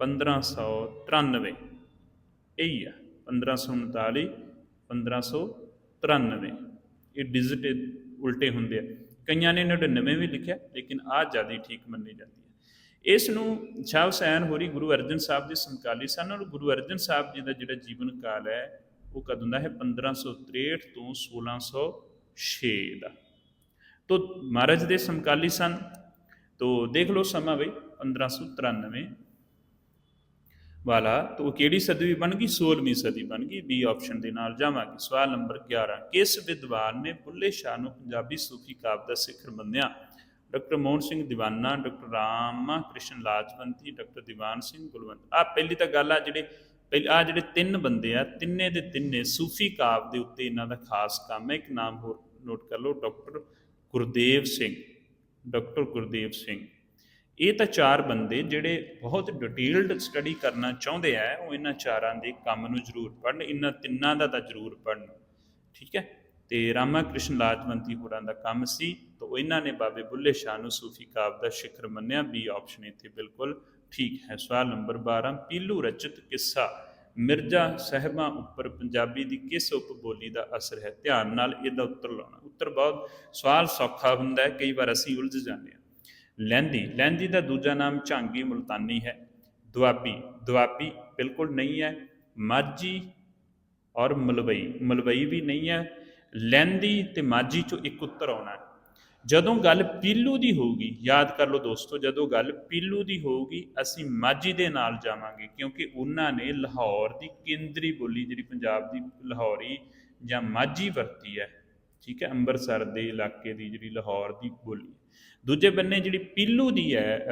1593 ਇਹੀ ਆ 1539 1593 ਇਹ ਡਿਜਿਟ ਉਲਟੇ ਹੁੰਦੇ ਆ। ਕਈਆਂ ਨੇ 99 ਵੀ ਲਿਖਿਆ, ਲੇਕਿਨ ਆ ਜ਼ਿਆਦਾ ਠੀਕ ਮੰਨੀ ਜਾਂਦੀ ਇਸ ਨੂੰ ਸ਼ਾਹ ਹੁਸੈਨ ਹੋਰੀ ਗੁਰੂ ਅਰਜਨ ਸਾਹਿਬ ਦੇ ਸਮਕਾਲੀ ਸਨ ਔਰ ਗੁਰੂ ਅਰਜਨ ਸਾਹਿਬ ਜੀ ਦਾ ਜਿਹੜਾ ਜੀਵਨ ਕਾਲ ਹੈ, ਉਹ ਕਦੋਂ ਦਾ ਹੈ? 1563 ਤੋਂ 1606 ਦਾ। ਤੋ ਮਹਾਰਾਜ ਦੇ ਸਮਕਾਲੀ ਸਨ। ਤੋ ਦੇਖ ਲਓ ਸਮਾਂ ਬਈ 1593 ਵਾਲਾ, ਤੋ ਕਿਹੜੀ ਸਦੀ ਬਣ ਗਈ? 16ਵੀਂ ਸਦੀ ਬਣ ਗਈ। ਬੀ ਆਪਸ਼ਨ ਦੇ ਨਾਲ ਜਾਵਾਂਗੇ। ਸਵਾਲ ਨੰਬਰ 11 ਕਿਸ ਵਿਦਵਾਨ ਨੇ ਬੁੱਲੇ ਸ਼ਾਹ ਨੂੰ ਪੰਜਾਬੀ ਸੂਫੀ ਕਾਵਿ ਦਾ ਸਿਖਰ ਮੰਨਿਆ? Doctor Mohan Singh Diwana, doctor Rama Krishna Lajwanti, doctor Diwan Singh Gulwant. ਆ ਪਹਿਲੀ ਤਾਂ ਗੱਲ ਆ ਜਿਹੜੇ ਪਹਿਲੇ ਆ ਜਿਹੜੇ ਤਿੰਨ ਬੰਦੇ ਆ, ਤਿੰਨੇ ਦੇ ਤਿੰਨੇ ਸੂਫੀ ਕਾਵਿ ਦੇ ਉੱਤੇ ਇਹਨਾਂ ਦਾ ਖਾਸ ਕੰਮ ਹੈ। ਇੱਕ ਨਾਮ ਹੋਰ ਨੋਟ ਕਰ ਲਓ, ਡਾਕਟਰ ਗੁਰਦੇਵ ਸਿੰਘ, ਡਾਕਟਰ ਗੁਰਦੇਵ ਸਿੰਘ। ਇਹ ਤਾਂ ਚਾਰ ਬੰਦੇ ਜਿਹੜੇ ਬਹੁਤ ਡਿਟੇਲਡ ਸਟੱਡੀ ਕਰਨਾ ਚਾਹੁੰਦੇ ਆ, ਉਹ ਇਹਨਾਂ ਚਾਰਾਂ ਦੇ ਕੰਮ ਨੂੰ ਜ਼ਰੂਰ ਪੜ੍ਹਨ, ਇਹਨਾਂ ਤਿੰਨਾਂ ਦਾ ਤਾਂ ਜ਼ਰੂਰ ਪੜ੍ਹਨ। ਠੀਕ ਹੈ? ਤੇ ਰਾਮਾ ਕ੍ਰਿਸ਼ਨ ਲਾਜਵੰਤੀ ਹੋਰਾਂ ਦਾ ਕੰਮ ਸੀ, ਤਾਂ ਇਹਨਾਂ ਨੇ ਬਾਬੇ ਬੁੱਲੇ ਸ਼ਾਹ ਨੂੰ ਸੂਫੀ ਕਾਵ ਦਾ ਸ਼ਿਖਰ ਮੰਨਿਆ ਬੀ ਆਪਸ਼ਨ ਇੱਥੇ ਬਿਲਕੁਲ ਠੀਕ ਹੈ। ਸਵਾਲ ਨੰਬਰ 12 ਪੀਲੂ ਰਚਿਤ ਕਿੱਸਾ ਮਿਰਜ਼ਾ ਸਾਹਿਬਾਂ ਉੱਪਰ ਪੰਜਾਬੀ ਦੀ ਕਿਸ ਉਪਬੋਲੀ ਦਾ ਅਸਰ ਹੈ? ਧਿਆਨ ਨਾਲ ਇਹਦਾ ਉੱਤਰ ਲਾਉਣਾ। ਉੱਤਰ ਬਹੁਤ ਸਵਾਲ ਸੌਖਾ ਹੁੰਦਾ ਹੈ, ਕਈ ਵਾਰ ਅਸੀਂ ਉਲਝ ਜਾਂਦੇ ਹਾਂ। ਲਹਿੰਦੀ ਲਹਿੰਦੀ ਦਾ ਦੂਜਾ ਨਾਮ ਝਾਂਗੀ ਮੁਲਤਾਨੀ ਹੈ। ਦੁਆਬੀ ਦੁਆਬੀ ਬਿਲਕੁਲ ਨਹੀਂ ਹੈ। ਮਾਝੀ ਔਰ ਮਲਵਈ ਮਲਵਈ ਵੀ ਨਹੀਂ ਹੈ। ਲਹਿੰਦੀ ਤੇ ਮਾਝੀ ਚੋਂ ਇੱਕ ਉੱਤਰ ਆਉਣਾ ਜਦੋਂ ਗੱਲ ਪੀਲੂ ਦੀ ਹੋਊਗੀ, ਯਾਦ ਕਰ ਲਓ ਦੋਸਤੋ, ਜਦੋਂ ਗੱਲ ਪੀਲੂ ਦੀ ਹੋਊਗੀ, ਅਸੀਂ ਮਾਝੀ ਦੇ ਨਾਲ ਜਾਵਾਂਗੇ, ਕਿਉਂਕਿ ਉਹਨਾਂ ਨੇ ਲਾਹੌਰ ਦੀ ਕੇਂਦਰੀ ਬੋਲੀ, ਜਿਹੜੀ ਪੰਜਾਬ ਦੀ ਲਾਹੌਰੀ ਜਾਂ ਮਾਝੀ ਵਰਤੀ ਹੈ, ਠੀਕ ਹੈ, ਅੰਮ੍ਰਿਤਸਰ ਦੇ ਇਲਾਕੇ ਦੀ ਜਿਹੜੀ ਲਾਹੌਰ ਦੀ ਬੋਲੀ ਦੂਜੇ ਬੰਨੇ ਜਿਹੜੀ ਪੀਲੂ ਦੀ ਹੈ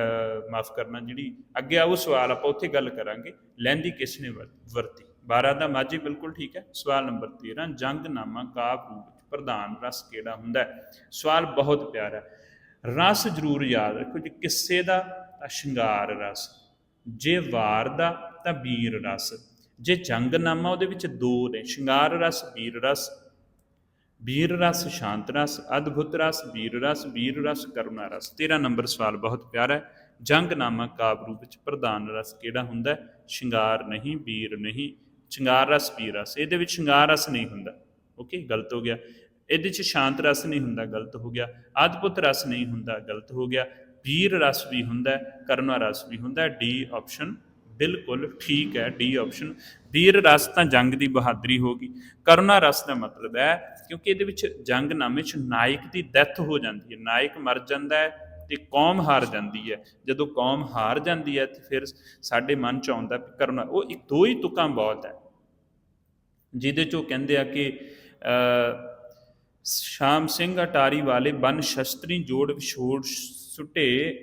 ਮਾਫ ਕਰਨਾ, ਜਿਹੜੀ ਅੱਗੇ ਆਓ ਸਵਾਲ ਆਪਾਂ ਉੱਥੇ ਗੱਲ ਕਰਾਂਗੇ ਲਹਿੰਦੀ ਕਿਸ ਨੇ ਵਰ- ਵਰਤੀ? 12 ਦਾ ਮਾਝੀ ਬਿਲਕੁਲ ਠੀਕ ਹੈ। ਸਵਾਲ ਨੰਬਰ 13 ਜੰਗਨਾਮਾ ਕਾਵ ਰੂਪ ਵਿੱਚ ਪ੍ਰਧਾਨ ਰਸ ਕਿਹੜਾ ਹੁੰਦਾ ਹੈ? ਸਵਾਲ ਬਹੁਤ ਪਿਆਰਾ ਹੈ। ਰਸ ਜ਼ਰੂਰ ਯਾਦ ਰੱਖੋ ਜੇ, ਕਿੱਸੇ ਦਾ? ਤਾਂ ਸ਼ਿੰਗਾਰ ਰਸ। ਜੇ ਵਾਰ ਦਾ, ਤਾਂ ਵੀਰ ਰਸ। ਜੇ ਜੰਗਨਾਮਾ ਉਹਦੇ ਵਿੱਚ ਦੋ ਨੇ, ਸ਼ਿੰਗਾਰ ਰਸ ਵੀਰ ਰਸ। ਵੀਰ ਰਸ, ਸ਼ਾਂਤ ਰਸ, ਅਦਭੁਤ ਰਸ ਵੀਰ ਰਸ ਵੀਰ ਰਸ, ਕਰੁਣਾ ਰਸ। 13 ਨੰਬਰ ਸਵਾਲ ਬਹੁਤ ਪਿਆਰਾ ਹੈ। ਜੰਗਨਾਮਾ ਕਾਵ ਰੂਪ ਵਿੱਚ ਪ੍ਰਧਾਨ ਰਸ ਕਿਹੜਾ ਹੁੰਦਾ ਹੈ? ਸ਼ਿੰਗਾਰ ਨਹੀਂ ਵੀਰ ਨਹੀਂ। ਸ਼ਿੰਗਾਰ ਰਸ ਵੀਰ ਰਸ ਇਹਦੇ ਵਿੱਚ ਸ਼ਿੰਗਾਰ ਰਸ ਨਹੀਂ ਹੁੰਦਾ। ਓਕੇ ਗਲਤ ਹੋ ਗਿਆ। ਇਹਦੇ ਵਿੱਚ ਸ਼ਾਂਤ ਰਸ ਨਹੀਂ ਹੁੰਦਾ ਗਲਤ ਹੋ ਗਿਆ। ਅਦਭੁਤ ਰਸ ਨਹੀਂ ਹੁੰਦਾ ਗਲਤ ਹੋ ਗਿਆ। ਵੀਰ ਰਸ ਵੀ ਹੁੰਦਾ ਹੈ, ਕਰੁਣਾ ਰਸ ਵੀ ਹੁੰਦਾ ਡੀ ਆਪਸ਼ਨ ਬਿਲਕੁਲ ਠੀਕ ਹੈ ਡੀ ਆਪਸ਼ਨ ਵੀਰ ਰਸ ਤਾਂ ਜੰਗ ਦੀ ਬਹਾਦਰੀ ਹੋਗੀ ਕਰੁਣਾ ਰਸ ਦਾ ਮਤਲਬ ਹੈ ਕਿਉਂਕਿ ਇਹਦੇ ਵਿੱਚ ਜੰਗ ਨਾਮੇ ਚ ਨਾਇਕ ਦੀ ਡੈਥ ਹੋ ਜਾਂਦੀ ਹੈ। ਨਾਇਕ ਮਰ ਜਾਂਦਾ ਹੈ ਤੇ ਕੌਮ ਹਾਰ ਜਾਂਦੀ ਹੈ। ਜਦੋਂ ਕੌਮ ਹਾਰ ਜਾਂਦੀ ਹੈ ਤੇ ਫਿਰ ਸਾਡੇ ਮਨ ਚ ਆਉਂਦਾ ਕਰੁਣਾ ਉਹ ਇੱਕ ਦੋ ਹੀ ਤੁਕਾਂ ਬਹੁਤ ਹੈ। ਜਿਹਦੇ ਚੋਂ ਕਹਿੰਦੇ ਆ ਕਿ ਸ਼ਾਮ ਸਿੰਘ ਅਟਾਰੀ ਵਾਲੇ ਬਨ ਸ਼ਸਤਰੀ ਜੋੜ ਵਿਛੋੜ ਸੁੱਟੇ।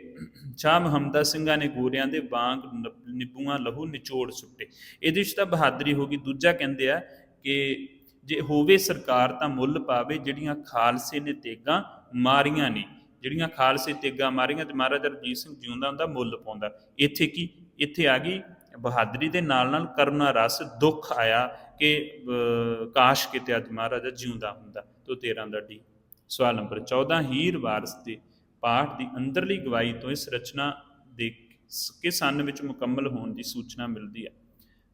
ਸ਼ਾਮ ਹਮਦਾ ਸਿੰਘਾਂ ਨੇ ਗੋਰਿਆਂ ਦੇ ਵਾਂਗ ਨ- ਨਿਬੂਆਂ ਲਹੂ ਨਿਚੋੜ ਸੁੱਟੇ। ਇਹਦੇ ਵਿੱਚ ਤਾਂ ਬਹਾਦਰੀ ਹੋ ਗਈ। ਦੂਜਾ ਕਹਿੰਦੇ ਆ ਕਿ ਜੇ ਹੋਵੇ ਸਰਕਾਰ ਤਾਂ ਮੁੱਲ ਪਾਵੇ, ਜਿਹੜੀਆਂ ਖਾਲਸੇ ਨੇ ਤੇਗਾਂ ਮਾਰੀਆਂ ਨਹੀਂ ਜਿਹੜੀਆਂ ਖਾਲਸੇ ਤੇਗਾਂ ਮਾਰੀਆਂ ਤੇ ਮਹਾਰਾਜਾ ਰਣਜੀਤ ਸਿੰਘ ਜਿਉਂਦਾ ਹੁੰਦਾ, ਮੁੱਲ ਪਾਉਂਦਾ। ਇੱਥੇ ਕੀ? ਇੱਥੇ ਆ ਗਈ ਬਹਾਦਰੀ ਦੇ ਨਾਲ ਨਾਲ ਕਰੁਣਾ ਰਸ ਦੁੱਖ ਆਇਆ। ਕਿ ਅਹ, ਕਾਸ਼ ਕਿਤੇ ਅੱਜ ਮਹਾਰਾਜਾ ਜਿਉਂਦਾ ਹੁੰਦਾ ਤੋ 13 ਦਾ ਡੀ। ਸਵਾਲ ਨੰਬਰ 14 ਹੀਰ ਵਾਰਸ ਦੇ ਪਾਠ ਦੀ ਅੰਦਰਲੀ ਗਵਾਹੀ ਤੋਂ ਇਸ ਰਚਨਾ ਦੇ ਕਿ ਸੰਨ ਵਿੱਚ ਮੁਕੰਮਲ ਹੋਣ ਦੀ ਸੂਚਨਾ ਮਿਲਦੀ ਹੈ।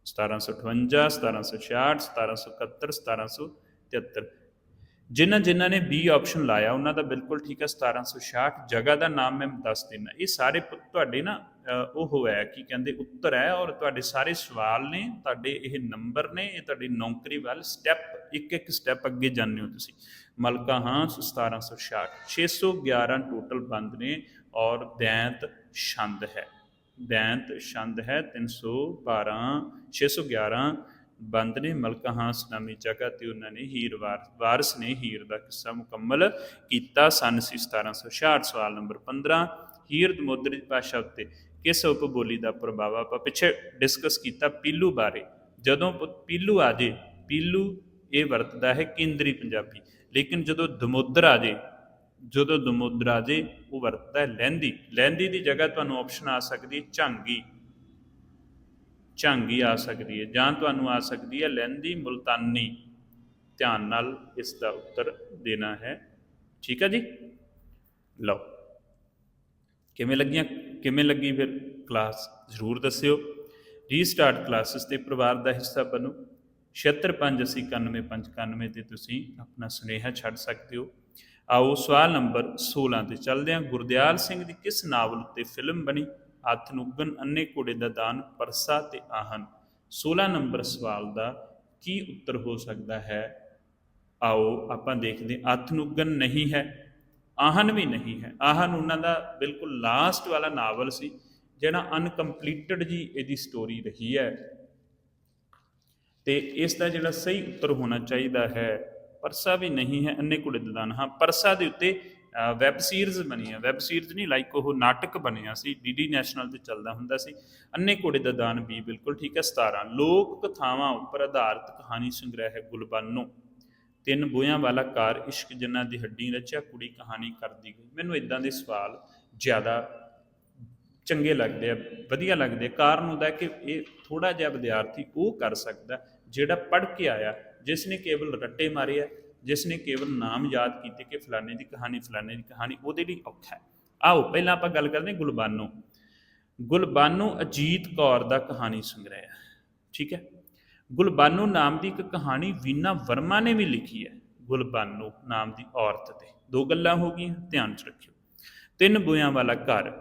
1758 1766 1771 1773 ਜਿਨ੍ਹਾਂ ਜਿਨ੍ਹਾਂ ਨੇ ਬੀ ਆਪਸ਼ਨ ਲਾਇਆ ਉਹਨਾਂ ਦਾ ਬਿਲਕੁਲ ਠੀਕ ਹੈ 1766 ਜਗ੍ਹਾ ਦਾ ਨਾਮ ਮੈਂ ਦੱਸ ਦਿੰਦਾ। ਇਹ ਸਾਰੇ ਤੁਹਾਡੇ ਨਾ ਉਹ ਹੈ ਕਿ ਕਹਿੰਦੇ ਉੱਤਰ ਹੈ ਔਰ ਤੁਹਾਡੇ ਸਾਰੇ ਸਵਾਲ ਨੇ, ਤੁਹਾਡੇ ਇਹ ਨੰਬਰ ਨੇ, ਇਹ ਤੁਹਾਡੀ ਨੌਕਰੀ ਵੱਲ ਸਟੈਪ ਇੱਕ ਇੱਕ ਸਟੈਪ ਅੱਗੇ ਜਾਂਦੇ ਹੋ ਤੁਸੀਂ। ਮਲਕਾ ਹਾਂ 1766 611 ਟੋਟਲ ਬੰਦ ਨੇ ਔਰ ਦੈਂਤ ਛੰਦ ਹੈ। ਦੈਂਤ ਛੰਦ ਹੈ 312 611 ਬੰਦ ਨੇ। ਮਲਕਾ ਹਾਂਸ ਨਾਮੀ ਜਗ੍ਹਾ ਤੇ ਉਹਨਾਂ ਨੇ ਹੀਰ ਵਾਰ- ਵਾਰਸ ਨੇ ਹੀਰ ਦਾ ਕਿੱਸਾ ਮੁਕੰਮਲ ਕੀਤਾ। ਸਨ ਸੀ 1766 ਸਵਾਲ ਨੰਬਰ 15 ਹੀਰ ਦਮੋਦਰੀ ਭਾਸ਼ਾ ਉੱਤੇ ਕਿਸ ਉਪਬੋਲੀ ਦਾ ਪ੍ਰਭਾਵ ਆਪਾਂ ਪਿੱਛੇ ਡਿਸਕਸ ਕੀਤਾ ਪੀਲੂ ਬਾਰੇ। ਜਦੋਂ ਪ- ਪੀਲੂ ਆ ਜੇ, ਪੀਲੂ ਇਹ ਵਰਤਦਾ ਹੈ ਕੇਂਦਰੀ ਪੰਜਾਬੀ। ਲੇਕਿਨ ਜਦੋਂ ਦਮੋਦਰ ਆ ਜੇ, ਜਦੋਂ ਦਮੋਦਰ ਆ ਜੇ, ਉਹ ਵਰਤਦਾ ਹੈ ਲਹਿੰਦੀ। ਲਹਿੰਦੀ ਦੀ ਜਗ੍ਹਾ ਤੁਹਾਨੂੰ ਆਪਸ਼ਨ ਆ ਸਕਦੀ ਹੈ ਝਾਂਗੀ। ਝਾਂਗੀ ਆ ਸਕਦੀ ਹੈ ਜਾਂ ਤੁਹਾਨੂੰ ਆ ਸਕਦੀ ਹੈ ਲਹਿੰਦੀ ਮੁਲਤਾਨੀ। ਧਿਆਨ ਨਾਲ ਇਸ ਦਾ ਉੱਤਰ ਦੇਣਾ ਹੈ। ਠੀਕ ਹੈ ਜੀ? ਲਓ। ਕਿਵੇਂ ਲੱਗੀਆਂ ਕਿਵੇਂ ਲੱਗੀ ਫਿਰ ਕਲਾਸ ਜ਼ਰੂਰ ਦੱਸਿਓ। ਰੀਸਟਾਰਟ ਕਲਾਸਿਸ ਦੇ ਪਰਿਵਾਰ ਦਾ ਹਿੱਸਾ ਬਣੋ। 765891 ਤੇ ਤੁਸੀਂ ਆਪਣਾ ਸੁਨੇਹਾ ਛੱਡ ਸਕਦੇ ਹੋ। ਆਓ ਸਵਾਲ ਨੰਬਰ 16 ਤੇ ਚੱਲਦੇ ਹਾਂ। ਗੁਰਦਿਆਲ ਸਿੰਘ ਦੀ ਕਿਸ ਨਾਵਲ ਉੱਤੇ ਫਿਲਮ ਬਣੀ? ਹੱਥ ਨੁੱਗਨ ਅੰਨੇ ਘੋੜੇ ਦਾ ਦਾਨ, ਪਰਸਾ ਤੇ ਆਹਨ। 16 ਨੰਬਰ ਸਵਾਲ ਦਾ ਕੀ ਉੱਤਰ ਹੋ ਸਕਦਾ ਹੈ? ਆਓ ਆਪਾਂ ਦੇਖਦੇ ਹਾਂ। ਨੂੰ ਨੁੱਗਨ ਨਹੀਂ ਹੈ। ਆਹਨ ਵੀ ਨਹੀਂ ਹੈ। ਆਹਨ ਉਹਨਾਂ ਦਾ ਬਿਲਕੁਲ ਲਾਸਟ ਵਾਲਾ ਨਾਵਲ ਸੀ, ਜਿਹੜਾ ਅਨਕੰਪਲੀਟਡ ਜੀ ਇਹਦੀ ਸਟੋਰੀ ਰਹੀ ਹੈ। ਤੇ ਇਸ ਦਾ ਜਿਹੜਾ ਸਹੀ ਉੱਤਰ ਹੋਣਾ ਚਾਹੀਦਾ ਹੈ, ਪਰਸਾ ਵੀ ਨਹੀਂ ਹੈ ਅੰਨੇ ਕੁੜੇ ਦਦਾਨ ਹਾਂ, ਪਰਸਾ ਦੇ ਉੱਤੇ ਵੈਬ ਸੀਰੀਜ਼ ਬਣੀ ਹੈ। ਵੈਬ ਸੀਰੀਜ਼ ਨਹੀਂ ਲਾਈਕ ਉਹ ਨਾਟਕ ਬਣਿਆ ਸੀ ਡੀਡੀ ਨੈਸ਼ਨਲ ਤੇ ਚੱਲਦਾ ਹੁੰਦਾ ਸੀ। ਅੰਨੇ ਘੋੜੇ ਦਾ ਦਾਨ ਵੀ ਬਿਲਕੁਲ ਠੀਕ ਹੈ। 17 ਲੋਕ ਕਥਾਵਾਂ ਉੱਪਰ ਆਧਾਰਿਤ ਕਹਾਣੀ ਸੰਗ੍ਰਹਿ ਗੁਲਬਾਨੋ। ਤਿੰਨ ਬੋਇਆਂ ਵਾਲਾ ਕਾਰ ਇਸ਼ਕ ਜੰਨਾ ਦੀ ਹੱਡੀ ਰਚਿਆ ਕੁੜੀ ਕਹਾਣੀ ਕਰਦੀ ਗਈ। ਮੈਨੂੰ ਇਦਾਂ ਦੇ ਸਵਾਲ ਜ਼ਿਆਦਾ ਚੰਗੇ ਲੱਗਦੇ ਆ, ਵਧੀਆ ਲੱਗਦੇ ਕਾਰਨ ਹੁੰਦਾ ਕਿ ਇਹ ਥੋੜਾ ਜਿਹਾ ਵਿਦਿਆਰਥੀ ਉਹ ਕਰ ਸਕਦਾ, ਜਿਹੜਾ ਪੜ੍ਹ ਕੇ ਆਇਆ ਜਿਸ ਨੇ ਕੇਵਲ ਰੱਟੇ ਮਾਰੇ ਆ ਜਿਸ ਨੇ ਕੇਵਲ ਨਾਮ ਯਾਦ ਕੀਤੇ ਕਿ ਫਲਾਣੇ ਦੀ ਕਹਾਣੀ, ਫਲਾਣੇ ਦੀ ਕਹਾਣੀ ਉਹਦੇ ਲਈ ਔਖਾ ਹੈ। ਆਓ, ਪਹਿਲਾਂ ਆਪਾਂ ਗੱਲ ਕਰਦੇ ਹਾਂ ਗੁਲਬਾਨੋ। ਗੁਲਬਾਨੋ ਅਜੀਤ ਕੌਰ ਦਾ ਕਹਾਣੀ ਸੰਗ੍ਰਹਿ ਠੀਕ ਹੈ? ਗੁਲਬਾਨੋ ਨਾਮ ਦੀ ਇੱਕ ਕਹਾਣੀ ਵੀਨਾ ਵਰਮਾ ਨੇ ਵੀ ਲਿਖੀ ਹੈ। ਗੁਲਬਾਨੋ ਨਾਮ ਦੀ ਔਰਤ ਤੇ ਦੋ ਗੱਲਾਂ ਹੋ ਗਈਆਂ, ਧਿਆਨ ਚ ਰੱਖਿਓ। ਤਿੰਨ ਬੋਇਆਂ ਵਾਲਾ ਘਰ।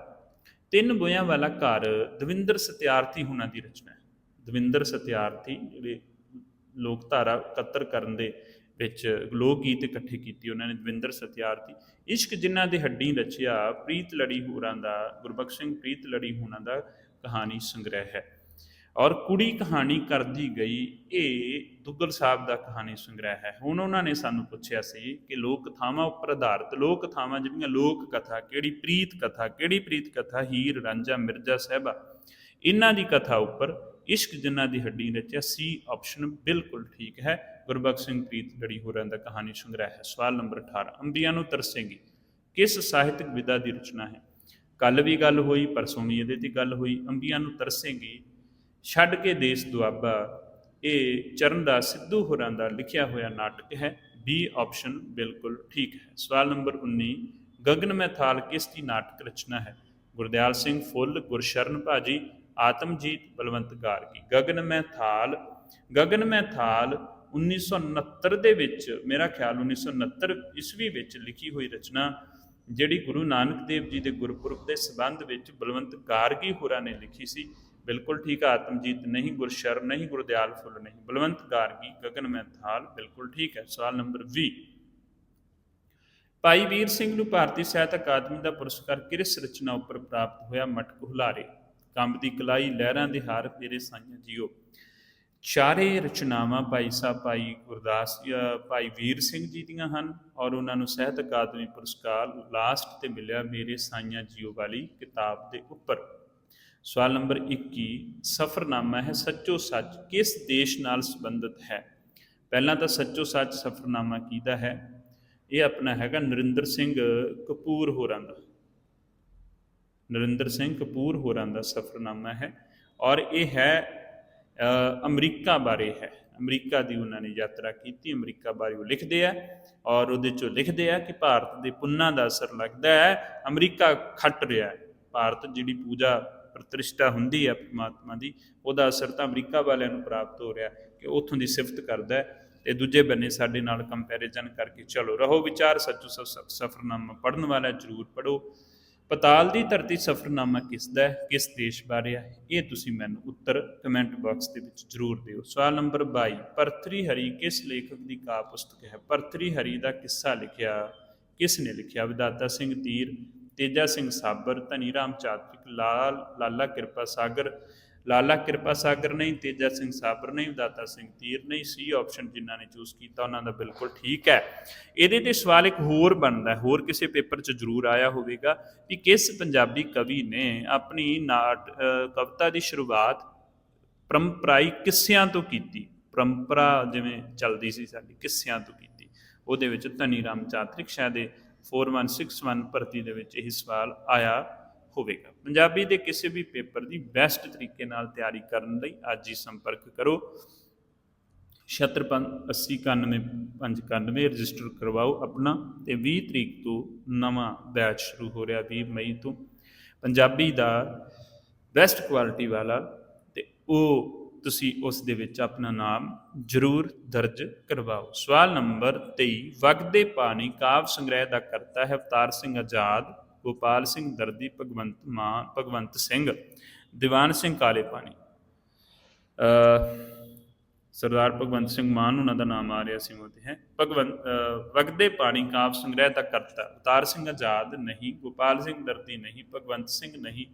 ਤਿੰਨ ਬੋਇਆਂ ਵਾਲਾ ਘਰ ਦਵਿੰਦਰ ਸਤਿਆਰਥੀ ਹੁਣਾਂ ਦੀ ਰਚਨਾ ਹੈ। ਦਵਿੰਦਰ ਸਤਿਆਰਥੀ ਜਿਹੜੇ ਲੋਕ ਧਾਰਾ ਇਕੱਤਰ ਕਰਨ ਦੇ ਵਿੱਚ ਲੋਕ ਗੀਤ ਇਕੱਠੇ ਕੀਤੇ ਉਹਨਾਂ ਨੇ, ਦਵਿੰਦਰ ਸਤਿਆਰਥੀ। ਇਸ਼ਕ ਜਿਨ੍ਹਾਂ ਦੇ ਹੱਡੀ ਰਚਿਆ ਪ੍ਰੀਤ ਲੜੀ ਹੋਰਾਂ ਦਾ, ਗੁਰਬਖਸ਼ ਸਿੰਘ ਪ੍ਰੀਤ ਲੜੀ ਹੋਰਾਂ ਦਾ ਕਹਾਣੀ ਸੰਗ੍ਰਹਿ ਹੈ। ਔਰ ਕੁੜੀ ਕਹਾਣੀ ਕਰਦੀ ਗਈ, ਇਹ ਦੁੱਗਲ ਸਾਹਿਬ ਦਾ ਕਹਾਣੀ ਸੰਗ੍ਰਹਿ ਹੈ। ਹੁਣ ਉਹਨਾਂ ਨੇ ਸਾਨੂੰ ਪੁੱਛਿਆ ਸੀ ਕਿ ਲੋਕ ਕਥਾਵਾਂ ਉੱਪਰ ਆਧਾਰਿਤ, ਲੋਕ ਕਥਾਵਾਂ ਜਿਹੜੀਆਂ ਲੋਕ ਕਥਾ, ਕਿਹੜੀ ਪ੍ਰੀਤ ਕਥਾ, ਕਿਹੜੀ ਪ੍ਰੀਤ ਕਥਾ, ਹੀਰ, ਰਾਂਝਾ, ਮਿਰਜ਼ਾ ਸਾਹਿਬਾ, ਇਹਨਾਂ ਦੀ ਕਥਾ ਉੱਪਰ ਇਸ਼ਕ ਜਿਨ੍ਹਾਂ ਦੀ ਹੱਡੀ ਰਚਿਆ, ਸੀ ਆਪਸ਼ਨ ਬਿਲਕੁਲ ਠੀਕ ਹੈ। ਗੁਰਬਖਸ਼ ਸਿੰਘ ਪ੍ਰੀਤ ਲੜੀ ਹੋਰਾਂ ਦਾ ਕਹਾਣੀ ਸੰਗ੍ਰਹਿ ਹੈ, ਸਵਾਲ ਨੰਬਰ 18 ਅੰਬੀਆਂ ਨੂੰ ਤਰਸੇਗੀ। ਕਿਸ ਸਾਹਿਤਕ ਵਿਧਾ ਦੀ ਰਚਨਾ ਹੈ? ਕੱਲ ਵੀ ਗੱਲ ਹੋਈ, ਪਰਸੋਂ ਵੀ ਇਹਦੇ ਤੇ ਗੱਲ ਹੋਈ, ਅੰਬੀਆਂ ਨੂੰ ਤਰਸੇਗੀ। ਛੱਡ ਕੇ ਦੇਸ਼ ਦੁਆਬਾ, ਇਹ ਚਰਨਦਾਸ ਸਿੱਧੂ ਹੋਰਾਂ ਦਾ ਲਿਖਿਆ ਹੋਇਆ ਨਾਟਕ ਹੈ। ਬੀ ਆਪਸ਼ਨ ਬਿਲਕੁਲ ਠੀਕ ਹੈ। ਸਵਾਲ ਨੰਬਰ 19 ਗਗਨ ਮੈਂ ਕਿਸ ਦੀ ਨਾਟਕ ਰਚਨਾ ਹੈ? ਗੁਰਦਿਆਲ ਸਿੰਘ ਫੁੱਲ, ਗੁਰਸ਼ਰਨ ਭਾਜੀ, ਆਤਮਜੀਤ ਬਲਵੰਤ ਗਾਰਗੀ। ਗਗਨ ਮੈਂ ਥਾਲ ਗਗਨ ਮੈਂ ਥਾਲ 1969 ਦੇ ਵਿੱਚ, ਮੇਰਾ ਖਿਆਲ 1969 ਈਸਵੀ ਵਿੱਚ ਲਿਖੀ ਹੋਈ ਰਚਨਾ, ਜਿਹੜੀ ਗੁਰੂ ਨਾਨਕ ਦੇਵ ਜੀ ਦੇ ਗੁਰਪੁਰਬ ਦੇ ਸਬੰਧ ਵਿੱਚ ਬਲਵੰਤ ਗਾਰਗੀ ਹੋਰਾਂ ਨੇ ਲਿਖੀ ਸੀ। ਬਿਲਕੁਲ ਠੀਕ ਹੈ ਆਤਮਜੀਤ ਨਹੀਂ ਗੁਰਸ਼ਰ ਨਹੀਂ ਗੁਰਦਿਆਲ ਫੁੱਲ ਨਹੀਂ ਬਲਵੰਤ ਗਾਰਗੀ ਗਗਨ ਮੈਂ ਬਿਲਕੁਲ ਠੀਕ ਹੈ ਸਵਾਲ ਨੰਬਰ 20 ਭਾਈ ਵੀਰ ਸਿੰਘ ਨੂੰ ਭਾਰਤੀ ਸਾਹਿਤ ਅਕਾਦਮੀ ਦਾ ਪੁਰਸਕਾਰ ਕਿਸ ਰਚਨਾ ਉੱਪਰ ਪ੍ਰਾਪਤ ਹੋਇਆ ਮਟਕ ਹੁਲਾਰੇ ਕੰਬ ਦੀ ਕਲਾਈ ਲਹਿਰਾਂ ਦੇ ਹਾਰ ਮੇਰੇ ਸਾਈਆਂ ਜੀਓ। ਚਾਰੇ ਰਚਨਾਵਾਂ ਭਾਈ ਸਾਹਿਬ ਭਾਈ ਗੁਰਦਾਸ ਅ, ਭਾਈ ਵੀਰ ਸਿੰਘ ਜੀ ਦੀਆਂ ਹਨ ਔਰ ਉਹਨਾਂ ਨੂੰ ਸਾਹਿਤ ਅਕਾਦਮੀ ਪੁਰਸਕਾਰ ਲਾਸਟ ਤੇ ਮਿਲਿਆ ਮੇਰੇ ਸਾਈਆਂ ਜੀਓ ਵਾਲੀ ਕਿਤਾਬ ਦੇ ਉੱਪਰ। ਸਵਾਲ ਨੰਬਰ 21 ਸਫਰਨਾਮਾ ਹੈ ਸੱਚੋ ਸੱਚ ਕਿਸ ਦੇਸ਼ ਨਾਲ ਸੰਬੰਧਿਤ ਹੈ? ਪਹਿਲਾਂ ਤਾਂ ਸੱਚੋ ਸੱਚ ਸਫਰਨਾਮਾ ਕਿਹਦਾ ਹੈ? ਇਹ ਆਪਣਾ ਹੈਗਾ ਨਰਿੰਦਰ ਸਿੰਘ ਕਪੂਰ ਹੋਰਾਂ ਦਾ। ਨਰਿੰਦਰ ਸਿੰਘ ਕਪੂਰ ਹੋਰਾਂ ਦਾ ਸਫਰਨਾਮਾ ਹੈ ਔਰ ਇਹ ਹੈ ਅਮਰੀਕਾ ਬਾਰੇ ਹੈ। ਅਮਰੀਕਾ ਦੀ ਉਹਨਾਂ ਨੇ ਯਾਤਰਾ ਕੀਤੀ, ਅਮਰੀਕਾ ਬਾਰੇ ਉਹ ਲਿਖਦੇ ਆ ਔਰ ਉਹਦੇ ਚੋਂ ਲਿਖਦੇ ਆ ਕਿ ਭਾਰਤ ਦੇ ਪੁੰਨਾਂ ਦਾ ਅਸਰ ਲੱਗਦਾ ਹੈ, ਅਮਰੀਕਾ ਖੱਟ ਰਿਹਾ ਹੈ। ਭਾਰਤ ਜਿਹੜੀ ਪੂਜਾ ਪ੍ਰਤਿਸ਼ਠਾ ਹੁੰਦੀ ਹੈ ਪਰਮਾਤਮਾ ਦੀ, ਉਹਦਾ ਅਸਰ ਤਾਂ ਅਮਰੀਕਾ ਵਾਲਿਆਂ ਨੂੰ ਪ੍ਰਾਪਤ ਹੋ ਰਿਹਾ ਕਿ ਉੱਥੋਂ ਦੀ ਸਿਫਤ ਕਰਦਾ ਹੈ ਤੇ ਦੂਜੇ ਬੰਨੇ ਸਾਡੇ ਨਾਲ ਕੰਪੈਰੀਜ਼ਨ ਕਰਕੇ ਚਲੋ, ਰਹੋ ਵਿਚਾਰ ਸੱਚੋ ਸਫਰਨਾਮਾ ਪੜਨ ਵਾਲਾ ਜਰੂਰ ਪੜੋ ਪਤਾਲ ਦੀ ਧਰਤੀ ਸਫਰਨਾਮਾ ਕਿਸ ਦਾ ਹੈ, ਕਿਸ ਦੇਸ਼ ਬਾਰੇ ਹੈ ਇਹ ਤੁਸੀਂ ਮੈਨੂੰ ਉੱਤਰ ਕਮੈਂਟ ਬਾਕਸ ਦੇ ਵਿੱਚ ਜਰੂਰ ਦਿਓ। ਸਵਾਲ ਨੰਬਰ 22 ਪਰਥਰੀ ਹਰੀ ਕਿਸ ਲੇਖਕ ਦੀ ਕਾ ਪੁਸਤਕ ਹੈ? ਪਰਥਰੀ ਹਰੀ ਦਾ ਕਿੱਸਾ ਲਿਖਿਆ, ਕਿਸ ਨੇ ਲਿਖਿਆ? ਵਿਦਾਤਾ ਸਿੰਘ ਤੀਰ ਤੇਜਾ ਸਿੰਘ ਸਾਬਰ, ਧਨੀ ਰਾਮ ਚਾਤਰਿਕ, ਲਾਲ, ਲਾਲਾ ਕਿਰਪਾ ਸਾਗਰ, ਲਾਲਾ ਕਿਰਪਾ ਸਾਗਰ ਨਹੀਂ, ਤੇਜਾ ਸਿੰਘ ਸਾਬਰ ਨਹੀਂ ਵਿਦਾਤਾ ਸਿੰਘ ਤੀਰ ਨਹੀਂ, ਸੀ ਆਪਸ਼ਨ ਜਿਨ੍ਹਾਂ ਨੇ ਚੂਜ਼ ਕੀਤਾ, ਉਹਨਾਂ ਦਾ ਬਿਲਕੁਲ ਠੀਕ ਹੈ। ਇਹਦੇ ਤੇ ਸਵਾਲ ਇੱਕ ਹੋਰ ਬਣਦਾ ਹੋਰ ਕਿਸੇ ਪੇਪਰ 'ਚ ਜ਼ਰੂਰ ਆਇਆ ਹੋਵੇਗਾ ਕਿ ਕਿਸ ਪੰਜਾਬੀ ਕਵੀ ਨੇ ਆਪਣੀ ਨਾਟ ਕਵਿਤਾ ਦੀ ਸ਼ੁਰੂਆਤ ਪਰੰਪਰਾਈ ਕਿੱਸਿਆਂ ਤੋਂ ਕੀਤੀ? ਪਰੰਪਰਾ ਜਿਵੇਂ ਚੱਲਦੀ ਸੀ ਸਾਡੀ, ਕਿੱਸਿਆਂ ਤੋਂ ਕੀਤੀ। ਉਹਦੇ ਵਿੱਚ ਧਨੀ ਰਾਮ ਚਾਤਰਿਕ, ਸ਼ਾਇਦ ਦੇ 4161 ਭਰਤੀ ਦੇ ਵਿੱਚ ਇਹ ਸਵਾਲ ਆਇਆ ਹੋਵੇਗਾ। ਪੰਜਾਬੀ ਦੇ ਕਿਸੇ ਵੀ ਪੇਪਰ ਦੀ ਬੈਸਟ ਤਰੀਕੇ ਨਾਲ ਤਿਆਰੀ ਕਰਨ ਲਈ ਅੱਜ ਹੀ ਸੰਪਰਕ ਕਰੋ। 7691 ਰਜਿਸਟਰ ਕਰਵਾਓ ਆਪਣਾ ਤੇ 20 ਤਰੀਕ ਤੋਂ ਨਵਾਂ ਬੈਚ ਸ਼ੁਰੂ ਹੋ ਰਿਹਾ 20 ਮਈ ਤੋਂ। ਪੰਜਾਬੀ ਦਾ ਬੈਸਟ ਕੁਆਲਿਟੀ ਵਾਲਾ ਤੇ ਉਹ ਤੁਸੀਂ ਉਸ ਦੇ ਵਿੱਚ ਆਪਣਾ ਨਾਮ ਜ਼ਰੂਰ ਦਰਜ ਕਰਵਾਓ। ਸਵਾਲ ਨੰਬਰ 23 ਵਗਦੇ ਪਾਣੀ ਕਾਵ ਸੰਗ੍ਰਹਿ ਦਾ ਕਰਤਾ ਹੈ ਅਵਤਾਰ ਸਿੰਘ ਆਜ਼ਾਦ ਗੋਪਾਲ ਸਿੰਘ ਦਰਦੀ ਭਗਵੰਤ ਮਾਨ ਭਗਵੰਤ ਸਿੰਘ ਦੀਵਾਨ ਸਿੰਘ ਕਾਲੇ ਪਾਣੀ। ਅ ਸਰਦਾਰ ਭਗਵੰਤ ਸਿੰਘ ਮਾਨ ਉਹਨਾਂ ਦਾ ਨਾਮ ਆ ਰਿਹਾ ਸੀ ਉਹਦੇ ਹੈ ਭਗਵੰਤ ਅ, ਵਗਦੇ ਪਾਣੀ ਕਾਵ ਸੰਗ੍ਰਹਿ ਦਾ ਕਰਤਾ। ਅਵਤਾਰ ਸਿੰਘ ਆਜ਼ਾਦ ਨਹੀਂ ਗੋਪਾਲ ਸਿੰਘ ਦਰਦੀ ਨਹੀਂ ਭਗਵੰਤ ਸਿੰਘ ਨਹੀਂ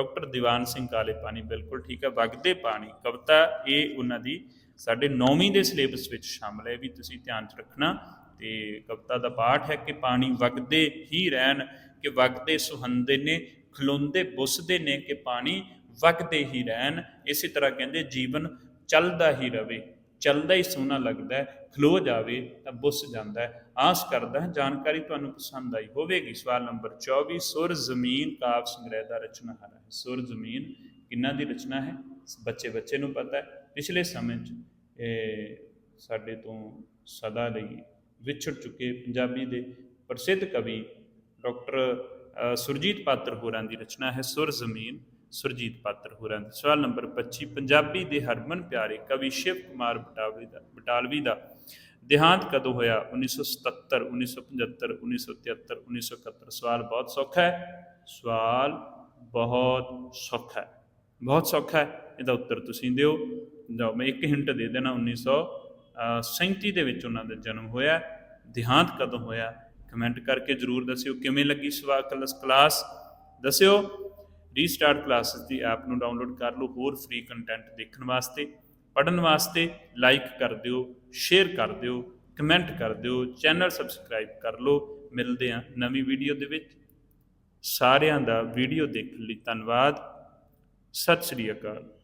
ਡਾਕਟਰ ਦੀਵਾਨ ਸਿੰਘ ਕਾਲੇ ਪਾਣੀ ਬਿਲਕੁਲ ਠੀਕ ਹੈ ਵਗਦੇ ਪਾਣੀ, ਕਵਿਤਾ ਇਹ ਉਹਨਾਂ ਦੀ ਸਾਡੇ 9ਵੀਂ ਦੇ ਸਿਲੇਬਸ ਵਿੱਚ ਸ਼ਾਮਲ ਹੈ ਵੀ ਤੁਸੀਂ ਧਿਆਨ 'ਚ ਰੱਖਣਾ ਤੇ ਕਵਿਤਾ ਦਾ ਪਾਠ ਹੈ ਕਿ ਪਾਣੀ ਵਗਦੇ ਹੀ ਰਹਿਣ, ਕਿ ਵਗਦੇ ਸੁਹੰਦੇ ਨੇ, ਖਲੋਂਦੇ ਬੁੱਸਦੇ ਨੇ, ਕਿ ਪਾਣੀ ਵਗਦੇ ਹੀ ਰਹਿਣ, ਇਸੇ ਤਰ੍ਹਾਂ ਕਹਿੰਦੇ ਜੀਵਨ ਚੱਲਦਾ ਹੀ ਰਵੇ, ਚੱਲਦਾ ਹੀ ਸੋਹਣਾ ਲੱਗਦਾ ਖਲੋ ਜਾਵੇ ਤਾਂ ਬੁੱਸ ਜਾਂਦਾ ਆਸ ਕਰਦਾ ਹਾਂ, ਜਾਣਕਾਰੀ ਤੁਹਾਨੂੰ ਪਸੰਦ ਆਈ ਹੋਵੇਗੀ। ਸਵਾਲ ਨੰਬਰ 24 ਸੁਰ, ਜ਼ਮੀਨ, ਕਾਵ ਸੰਗ੍ਰਹਿ ਦਾ ਰਚਨਾਹਾਰ ਹੈ। ਸੁਰ, ਜ਼ਮੀਨ ਕਿੰਨਾ ਦੀ ਰਚਨਾ ਹੈ? ਬੱਚੇ ਬੱਚੇ ਨੂੰ ਪਤਾ ਹੈ। ਪਿਛਲੇ ਸਮੇਂ 'ਚ ਸਾਡੇ ਤੋਂ ਸਦਾ ਲਈ ਵਿਛੜ ਚੁੱਕੇ ਪੰਜਾਬੀ ਦੇ ਪ੍ਰਸਿੱਧ ਕਵੀ ਡਾਕਟਰ ਸੁਰਜੀਤ ਪਾਤਰ ਹੋਰਾਂ ਦੀ ਰਚਨਾ ਹੈ। ਸੁਰ, ਜ਼ਮੀਨ, ਸੁਰਜੀਤ ਪਾਤਰ ਹੋਰਾਂ ਦੀ। ਸਵਾਲ ਨੰਬਰ 25 ਪੰਜਾਬੀ ਦੇ ਹਰਮਨ ਪਿਆਰੇ ਕਵੀ ਸ਼ਿਵ ਕੁਮਾਰ ਬਟਾਲਵੀ ਦਾ ਬਟਾਲਵੀ ਦਾ ਦੇਹਾਂਤ ਕਦੋਂ ਹੋਇਆ 1977 1975 1973 1971 ਸਵਾਲ ਬਹੁਤ ਸੌਖਾ ਹੈ ਸਵਾਲ ਬਹੁਤ ਸੌਖਾ ਹੈ ਬਹੁਤ ਸੌਖਾ ਹੈ ਇਹਦਾ ਉੱਤਰ ਤੁਸੀਂ ਦਿਓ ਜਾਓ ਮੈਂ ਇੱਕ ਹਿੰਟ ਦੇ ਦੇਣਾ 1937 ਦੇ ਵਿੱਚ ਉਹਨਾਂ ਦਾ ਜਨਮ ਹੋਇਆ ਦੇਹਾਂਤ ਕਦੋਂ ਹੋਇਆ ਕਮੈਂਟ ਕਰਕੇ ਜਰੂਰ ਦੱਸਿਓ ਕਿਵੇਂ ਲੱਗੀ ਸਵਾ ਕਲਾਸ ਕਲਾਸ ਦੱਸਿਓ ਰੀਸਟਾਰਟ ਕਲਾਸਿਸ ਦੀ ਐਪ ਨੂੰ ਡਾਊਨਲੋਡ ਕਰ ਲਓ ਹੋਰ ਫ੍ਰੀ ਕੰਟੈਂਟ ਦੇਖਣ ਵਾਸਤੇ ਪੜਨ ਵਾਸਤੇ ਲਾਈਕ ਕਰ ਦਿਓ ਸ਼ੇਅਰ ਕਰ ਦਿਓ, ਕਮੈਂਟ ਕਰ ਦਿਓ, ਚੈਨਲ ਸਬਸਕ੍ਰਾਈਬ ਕਰ ਲਓ। ਮਿਲਦੇ ਹਾਂ ਨਵੀਂ ਵੀਡੀਓ ਦੇ ਵਿੱਚ। ਸਾਰਿਆਂ ਦਾ ਵੀਡੀਓ ਦੇਖਣ ਲਈ ਧੰਨਵਾਦ। ਸਤਿ ਸ੍ਰੀ ਅਕਾਲ।